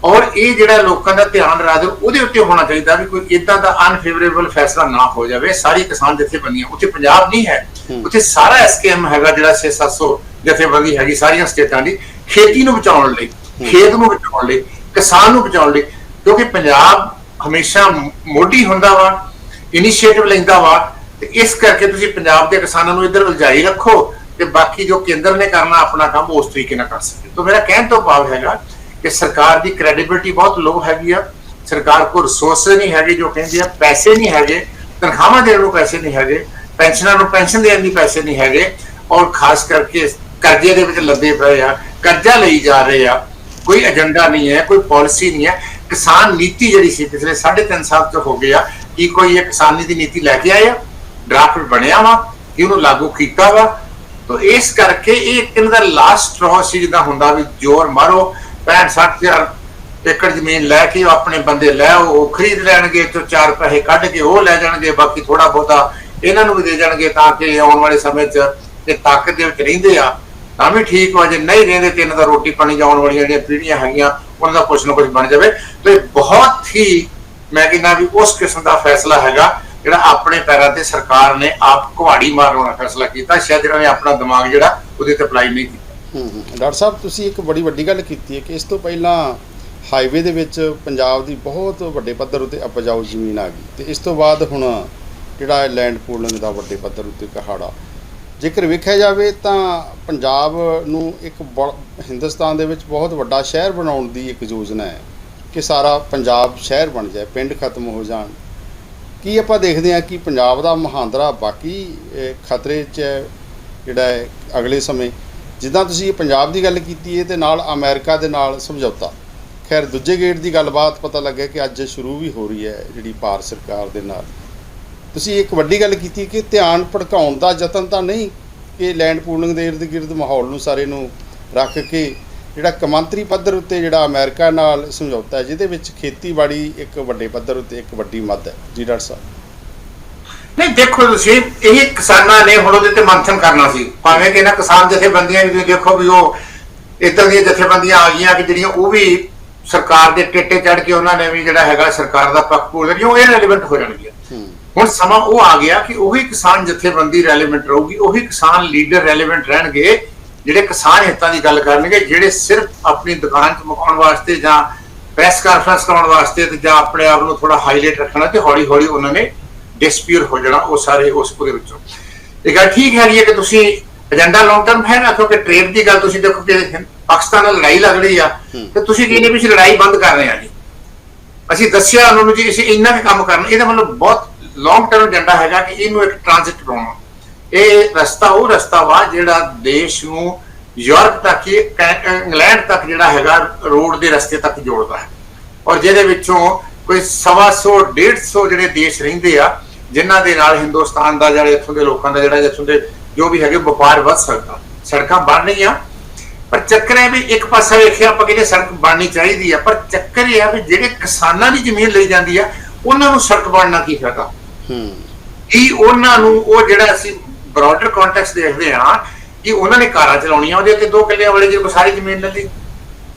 ਔਰ ਇਹ ਜਿਹੜਾ ਲੋਕਾਂ ਦਾ ਧਿਆਨ ਰਾਦਰ ਉਹਦੇ ਉੱਤੇ ਹੋਣਾ ਚਾਹੀਦਾ ਵੀ ਕੋਈ ਇਦਾਂ ਦਾ ਅਨਫੇਵਰੇਬਲ ਫੈਸਲਾ ਨਾ ਹੋ ਜਾਵੇ। ਸਾਰੀ ਕਿਸਾਨ ਜਥੇਬੰਦੀਆਂ ਉੱਥੇ ਪੰਜਾਬ ਨਹੀਂ ਹੈ। ਉੱਥੇ ਸਾਰਾ ਐਸਕੇਐਮ ਹੈਗਾ ਜਿਹੜਾ 6-700 ਜਥੇਬੰਦੀ ਹੈਗੀ ਸਾਰੀਆਂ ਸਟੇਟਾਂ ਦੀ ਖੇਤੀ ਨੂੰ ਬਚਾਉਣ ਲਈ ਖੇਤ ਨੂੰ ਬਚਾਉਣ ਲਈ ਕਿਸਾਨ ਨੂੰ ਬਚਾਉਣ ਲਈ ਕਿਉਂਕਿ ਪੰਜਾਬ ਹਮੇਸ਼ਾ ਮੋਢੀ ਹੁੰਦਾ ਵਾ ਇਨੀਸ਼ੀਏਟਿਵ ਲੈਂਦਾ ਵਾ ਤੇ ਇਸ ਕਰਕੇ ਤੁਸੀਂ ਪੰਜਾਬ ਦੇ ਕਿਸਾਨਾਂ ਨੂੰ ਇੱਧਰ ਉਲਝਾਈ ਰੱਖੋ ਤੇ ਬਾਕੀ ਜੋ ਕੇਂਦਰ ਨੇ ਕਰਨਾ ਆਪਣਾ ਕੰਮ ਉਸ ਤਰੀਕੇ ਨਾਲ ਕਰ ਸਕੇ ਤੋਂ ਮੇਰਾ ਕਹਿਣ ਤੋਂ ਭਾਵ ਹੈਗਾ ਕਿ ਸਰਕਾਰ ਦੀ ਕ੍ਰੈਡੀਬਿਲਟੀ ਬਹੁਤ ਲੋ ਹੈਗੀ ਆ। ਸਰਕਾਰ ਕੋਲ ਰਿਸੋਰਸ ਨਹੀਂ ਹੈਗੇ ਜੋ ਕਹਿੰਦੇ ਆ, ਪੈਸੇ ਨਹੀਂ ਹੈਗੇ, ਤਨਖਾਹਾਂ ਦੇਣ ਨੂੰ ਪੈਸੇ ਨਹੀਂ ਹੈਗੇ, ਪੈਨਸ਼ਨਾਂ ਨੂੰ ਪੈਨਸ਼ਨ ਦੇਣ ਲਈ ਪੈਸੇ ਨਹੀਂ ਹੈਗੇ ਔਰ ਖਾਸ ਕਰਕੇ ਕਰਜ਼ੇ ਦੇ ਵਿੱਚ ਲੱਦੇ ਪਏ ਆ, ਕਰਜ਼ਾ ਲਈ ਜਾ ਰਹੇ ਆ। ਕੋਈ ਏਜੰਡਾ ਨਹੀਂ ਹੈ, ਕੋਈ ਪਾਲਿਸੀ ਨਹੀਂ ਹੈ। ਕਿਸਾਨ ਨੀਤੀ ਜਿਹੜੀ ਸੀ ਪਿਛਲੇ 3.5 ਸਾਲ ਤੋਂ ਹੋ ਗਿਆ ਕੀ ਕੋਈ ਇਹ ਕਿਸਾਨੀ ਦੀ ਨੀਤੀ ਲੈ ਕੇ ਆਇਆ ਡਰਾਫਟ ਬਣਿਆ ਵਾ, ਕਿ ਉਹਨੂੰ ਲਾਗੂ ਕੀਤਾ ਵਾ। ਤੋ ਇਸ ਕਰਕੇ ਇਹ ਕਿਨ ਦਾ ਲਾਸਟ ਸਟ੍ਰੋ ਸੀ ਜਿੱਦਾਂ ਹੁੰਦਾ ਵੀ ਜ਼ੋਰ ਮਾਰੋ 65 60000 ਏਕੜ ਜ਼ਮੀਨ ਲੈ ਕੇ ਆਪਣੇ ਬੰਦੇ ਲੈ, ਉਹ ਖਰੀਦ ਲੈਣਗੇ, ਤੇ ਚਾਰ ਪੈਸੇ ਕੱਢ ਕੇ ਉਹ ਲੈ ਜਾਣਗੇ, ਬਾਕੀ ਥੋੜਾ ਬਹੁਤਾ ਇਹਨਾਂ ਨੂੰ ਵੀ ਦੇ ਜਾਣਗੇ ਤਾਂ ਕਿ ਆਉਣ ਵਾਲੇ ਸਮੇਂ 'ਚ ਇਹ ਤਾਕਤ ਦੇ ਵਿੱਚ ਰਹਿੰਦੇ ਆ, ਤਾਂ ਵੀ ਠੀਕ ਹੋ ਜੇ ਨਹੀਂ ਰਹਿੰਦੇ ਤੇ ਇਹਨਾਂ ਦਾ ਰੋਟੀ ਪਾਣੀ ਜਾਣ ਵਾਲੀਆਂ ਜਿਹੜੀਆਂ ਪੀੜ੍ਹੀਆਂ ਹੈਗੀਆਂ, ਉਹਨਾਂ ਦਾ ਕੁਝ ਨਾ ਕੁਝ ਬਣ ਜਾਵੇ। ਤੇ ਬਹੁਤ ਹੀ ਮੈਂ ਕਹਿੰਦਾ ਵੀ ਉਸ ਕਿਸਮ ਦਾ ਫੈਸਲਾ ਹੈਗਾ, ਜਿਹੜਾ ਆਪਣੇ ਪੈਰਾਂ ਤੇ ਸਰਕਾਰ ਨੇ ਆਪ ਕੁਹਾੜੀ ਮਾਰਨ ਦਾ ਫੈਸਲਾ ਕੀਤਾ, ਸ਼ਾਇਦ ਇਹਨਾਂ ਨੇ ਆਪਣਾ ਦਿਮਾਗ ਜਿਹੜਾ ਉਹਦੇ ਤੇ ਅਪਲਾਈ ਨਹੀਂ ਕੀਤਾ। ਡਾਕਟਰ ਸਾਹਿਬ, ਤੁਸੀਂ ਇੱਕ ਬੜੀ ਵੱਡੀ ਗੱਲ ਕੀਤੀ ਹੈ ਕਿ ਇਸ ਤੋਂ ਪਹਿਲਾਂ ਹਾਈਵੇ ਦੇ ਵਿੱਚ ਪੰਜਾਬ ਦੀ ਬਹੁਤ ਵੱਡੇ ਪੱਧਰ ਉੱਤੇ ਉਪਜਾਊ ਜ਼ਮੀਨ ਆ ਗਈ ਤੇ ਇਸ ਤੋਂ ਬਾਅਦ ਹੁਣ ਜਿਹੜਾ ਲੈਂਡ ਪੂਲਿੰਗ ਦਾ ਵੱਡੇ ਪੱਧਰ ਉੱਤੇ ਕਹਾੜਾ। ਜੇਕਰ ਵੇਖਿਆ ਜਾਵੇ ਤਾਂ ਪੰਜਾਬ ਨੂੰ ਇੱਕ ਬੜ- ਹਿੰਦੁਸਤਾਨ ਦੇ ਵਿੱਚ ਬਹੁਤ ਵੱਡਾ ਸ਼ਹਿਰ ਬਣਾਉਣ ਦੀ ਇੱਕ ਯੋਜਨਾ ਹੈ ਕਿ ਸਾਰਾ ਪੰਜਾਬ ਸ਼ਹਿਰ ਬਣ ਜਾਏ, ਪਿੰਡ ਖਤਮ ਹੋ ਜਾਣ। ਕੀ ਆਪਾਂ ਦੇਖਦੇ ਹਾਂ ਕਿ ਪੰਜਾਬ ਦਾ ਮਹਾਂਦਰਾ ਬਾਕੀ ਖਤਰੇ 'ਚ ਜਿਹੜਾ ਹੈ ਅਗਲੇ ਸਮੇਂ ਜਿੱਦਾਂ ਤੁਸੀਂ ਪੰਜਾਬ ਦੀ ਗੱਲ ਕੀਤੀ ਹੈ ਤੇ ਨਾਲ ਅਮਰੀਕਾ ਦੇ ਨਾਲ ਸਮਝੌਤਾ। ਖੈਰ, ਦੂਜੇ ਗੇਟ ਦੀ ਗੱਲਬਾਤ ਪਤਾ ਲੱਗਿਆ ਕਿ ਅੱਜ ਸ਼ੁਰੂ ਵੀ ਹੋ ਰਹੀ ਹੈ ਜਿਹੜੀ ਭਾਰਤ ਸਰਕਾਰ ਦੇ ਨਾਲ। ਤੁਸੀਂ ਇੱਕ ਵੱਡੀ ਗੱਲ ਕੀਤੀ ਕਿ ਧਿਆਨ ਭੜਕਾਉਣ ਦਾ ਯਤਨ ਤਾਂ ਨਹੀਂ, ਕਿ ਲੈਂਡ ਪੂਲਿੰਗ ਦੇ ਇਰਦ ਗਿਰਦ ਮਾਹੌਲ ਨੂੰ ਸਾਰੇ ਨੂੰ ਰੱਖ ਕੇ ਜਿਹੜਾ ਕਮਾਂਤਰੀ ਪੱਧਰ ਉੱਤੇ ਜਿਹੜਾ ਅਮਰੀਕਾ ਨਾਲ ਸਮਝੌਤਾ ਹੈ, ਜਿਹਦੇ ਵਿੱਚ ਖੇਤੀਬਾੜੀ ਇੱਕ ਵੱਡੇ ਪੱਧਰ ਉੱਤੇ ਇੱਕ ਵੱਡੀ ਮੱਦ ਹੈ। ਜੀ ਡਾਕਟਰ ਸਾਹਿਬ। ਨਹੀਂ ਦੇਖੋ ਤੁਸੀਂ ਇਹ ਕਿਸਾਨਾਂ ਨੇ ਹੁਣ ਉਹਦੇ ਤੇ ਮੰਥਨ ਕਰਨਾ ਸੀ। ਭਾਵੇਂ ਕਿ ਇਹਨਾਂ ਕਿਸਾਨ ਜਥੇਬੰਦੀਆਂ ਵੀ ਦੇਖੋ ਵੀ ਉਹ ਇਦਾਂ ਦੀਆਂ ਜਥੇਬੰਦੀਆਂ ਆ ਗਈਆਂ ਕਿ ਜਿਹੜੀਆਂ ਉਹ ਵੀ ਸਰਕਾਰ ਦੇ ਟੇਟੇ ਚੜ ਕੇ ਉਹਨਾਂ ਨੇ ਵੀ ਜਿਹੜਾ ਹੈਗਾ ਸਰਕਾਰ ਦਾ ਪੱਖ ਪੂਰ ਜਿਹੜੀ ਉਹ ਇਰੈਲੇਵੈਂਟ ਹੋ ਜਾਣਗੀਆਂ। ਹੁਣ ਸਮਾਂ ਉਹ ਆ ਗਿਆ ਕਿ ਉਹੀ ਕਿਸਾਨ ਜਥੇਬੰਦੀ ਰੈਲੇਵੈਂਟ ਰਹੂਗੀ ਉਹੀ ਕਿਸਾਨ ਲੀਡਰ ਰੈਲੇਵੈਂਟ ਰਹਿਣਗੇ ਜਿਹੜੇ ਕਿਸਾਨ ਹਿੱਤਾਂ ਦੀ ਗੱਲ ਕਰਨਗੇ ਜਿਹੜੇ ਸਿਰਫ ਆਪਣੀ ਦੁਕਾਨ 'ਚ ਮੁਕਾਉਣ ਵਾਸਤੇ ਜਾਂ ਪ੍ਰੈਸ ਕਾਨਫਰੰਸ ਕਰਾਉਣ ਵਾਸਤੇ ਤੇ ਜਾਂ ਆਪਣੇ ਆਪ ਨੂੰ ਥੋੜਾ ਹਾਈਲਾਈਟ ਰੱਖਣਾ ਤੇ ਹੌਲੀ ਹੌਲੀ ਉਹਨਾਂ ਨੇ ਡਿਸਪਿਊਟ ਹੋ ਜਾਣਾ ਉਹ ਸਾਰੇ ਉਸ ਉਹਦੇ ਵਿੱਚੋਂ। ਇਹ ਗੱਲ ਠੀਕ ਹੈ ਕਿ ਤੁਸੀਂ ਏਜੰਡਾ ਲੌਂਗ ਟਰਮ ਹੈ ਨਾ ਕਿਉਂਕਿ ਟ੍ਰੇਡ ਦੀ ਗੱਲ ਤੁਸੀਂ ਦੇਖੋ ਕਿ ਪਾਕਿਸਤਾਨ ਨਾਲ ਲੜਾਈ ਲੱਗ ਰਹੀ ਆ ਤੇ ਤੁਸੀਂ ਕਹਿੰਦੇ ਵੀ ਅਸੀਂ ਲੜਾਈ ਬੰਦ ਕਰ ਰਹੇ ਆ ਜੀ। ਅਸੀਂ ਦੱਸਿਆ ਉਹਨਾਂ ਨੂੰ ਜੀ ਅਸੀਂ ਇੰਨਾ ਕੁ ਕੰਮ ਕਰਨਾ ਇਹਦਾ ਮਤਲਬ ਬਹੁਤ ਲੌਂਗ ਟਰਮ ਏਜੰਡਾ ਹੈਗਾ ਕਿ ਇਹਨੂੰ ਇੱਕ ਟ੍ਰਾਂਜ਼ਿਟ ਬਣਾਉਣਾ। ਇਹ ਰਸਤਾ ਉਹ ਰਸਤਾ ਵਾ ਜਿਹੜਾ ਦੇਸ਼ ਨੂੰ ਯੂਰਪ ਤੱਕ ਇੰਗਲੈਂਡ ਤੱਕ ਜਿਹੜਾ ਹੈਗਾ ਰੋਡ ਦੇ ਰਸਤੇ ਤੱਕ ਜੋੜਦਾ ਹੈ। ਔਰ ਜਿਹਦੇ ਵਿੱਚੋਂ ਕੋਈ ਸਵਾ ਸੌ 150 ਜਿਹੜੇ ਦੇਸ਼ ਰਹਿੰਦੇ ਆ ਜਿਨ੍ਹਾਂ ਦੇ ਨਾਲ ਹਿੰਦੁਸਤਾਨ ਦਾ ਜਿਹੜੇ ਇੱਥੋਂ ਦੇ ਲੋਕਾਂ ਦਾ ਜਿਹੜਾ ਇੱਥੋਂ ਦੇ ਜੋ ਵੀ ਹੈਗੇ ਵਪਾਰ ਵੱਧ ਸਕਦਾ। ਸੜਕਾਂ ਬਣ ਰਹੀਆਂ ਪਰ ਚੱਕਰ ਹੈ ਵੀ ਇੱਕ ਪਾਸਾ ਵੇਖਿਆ ਆਪਾਂ ਕਹਿੰਦੇ ਸੜਕ ਬਣਨੀ ਚਾਹੀਦੀ ਆ ਪਰ ਚੱਕਰ ਇਹ ਆ ਵੀ ਜਿਹੜੇ ਕਿਸਾਨਾਂ ਦੀ ਜ਼ਮੀਨ ਲਈ ਜਾਂਦੀ ਆ ਉਹਨਾਂ ਨੂੰ ਸੜਕ ਬਣਨਾ ਕੀ ਫਾਇਦਾ ਹੂੰ। ਕਿ ਉਹਨਾਂ ਨੂੰ ਉਹ ਜਿਹੜਾ ਅਸੀਂ ਬ੍ਰੌਡਰ ਕੰਟੈਕਸਟ ਦੇਖਦੇ ਹਾਂ ਕਿ ਉਹਨਾਂ ਨੇ ਕਾਰਾਂ ਚਲਾਉਣੀਆਂ ਉਹਦੇ ਉੱਤੇ ਦੋ ਕਿੱਲਿਆਂ ਵਾਲੇ ਜੇ ਕੋਈ ਸਾਰੀ ਜ਼ਮੀਨ ਲੈ ਲਈ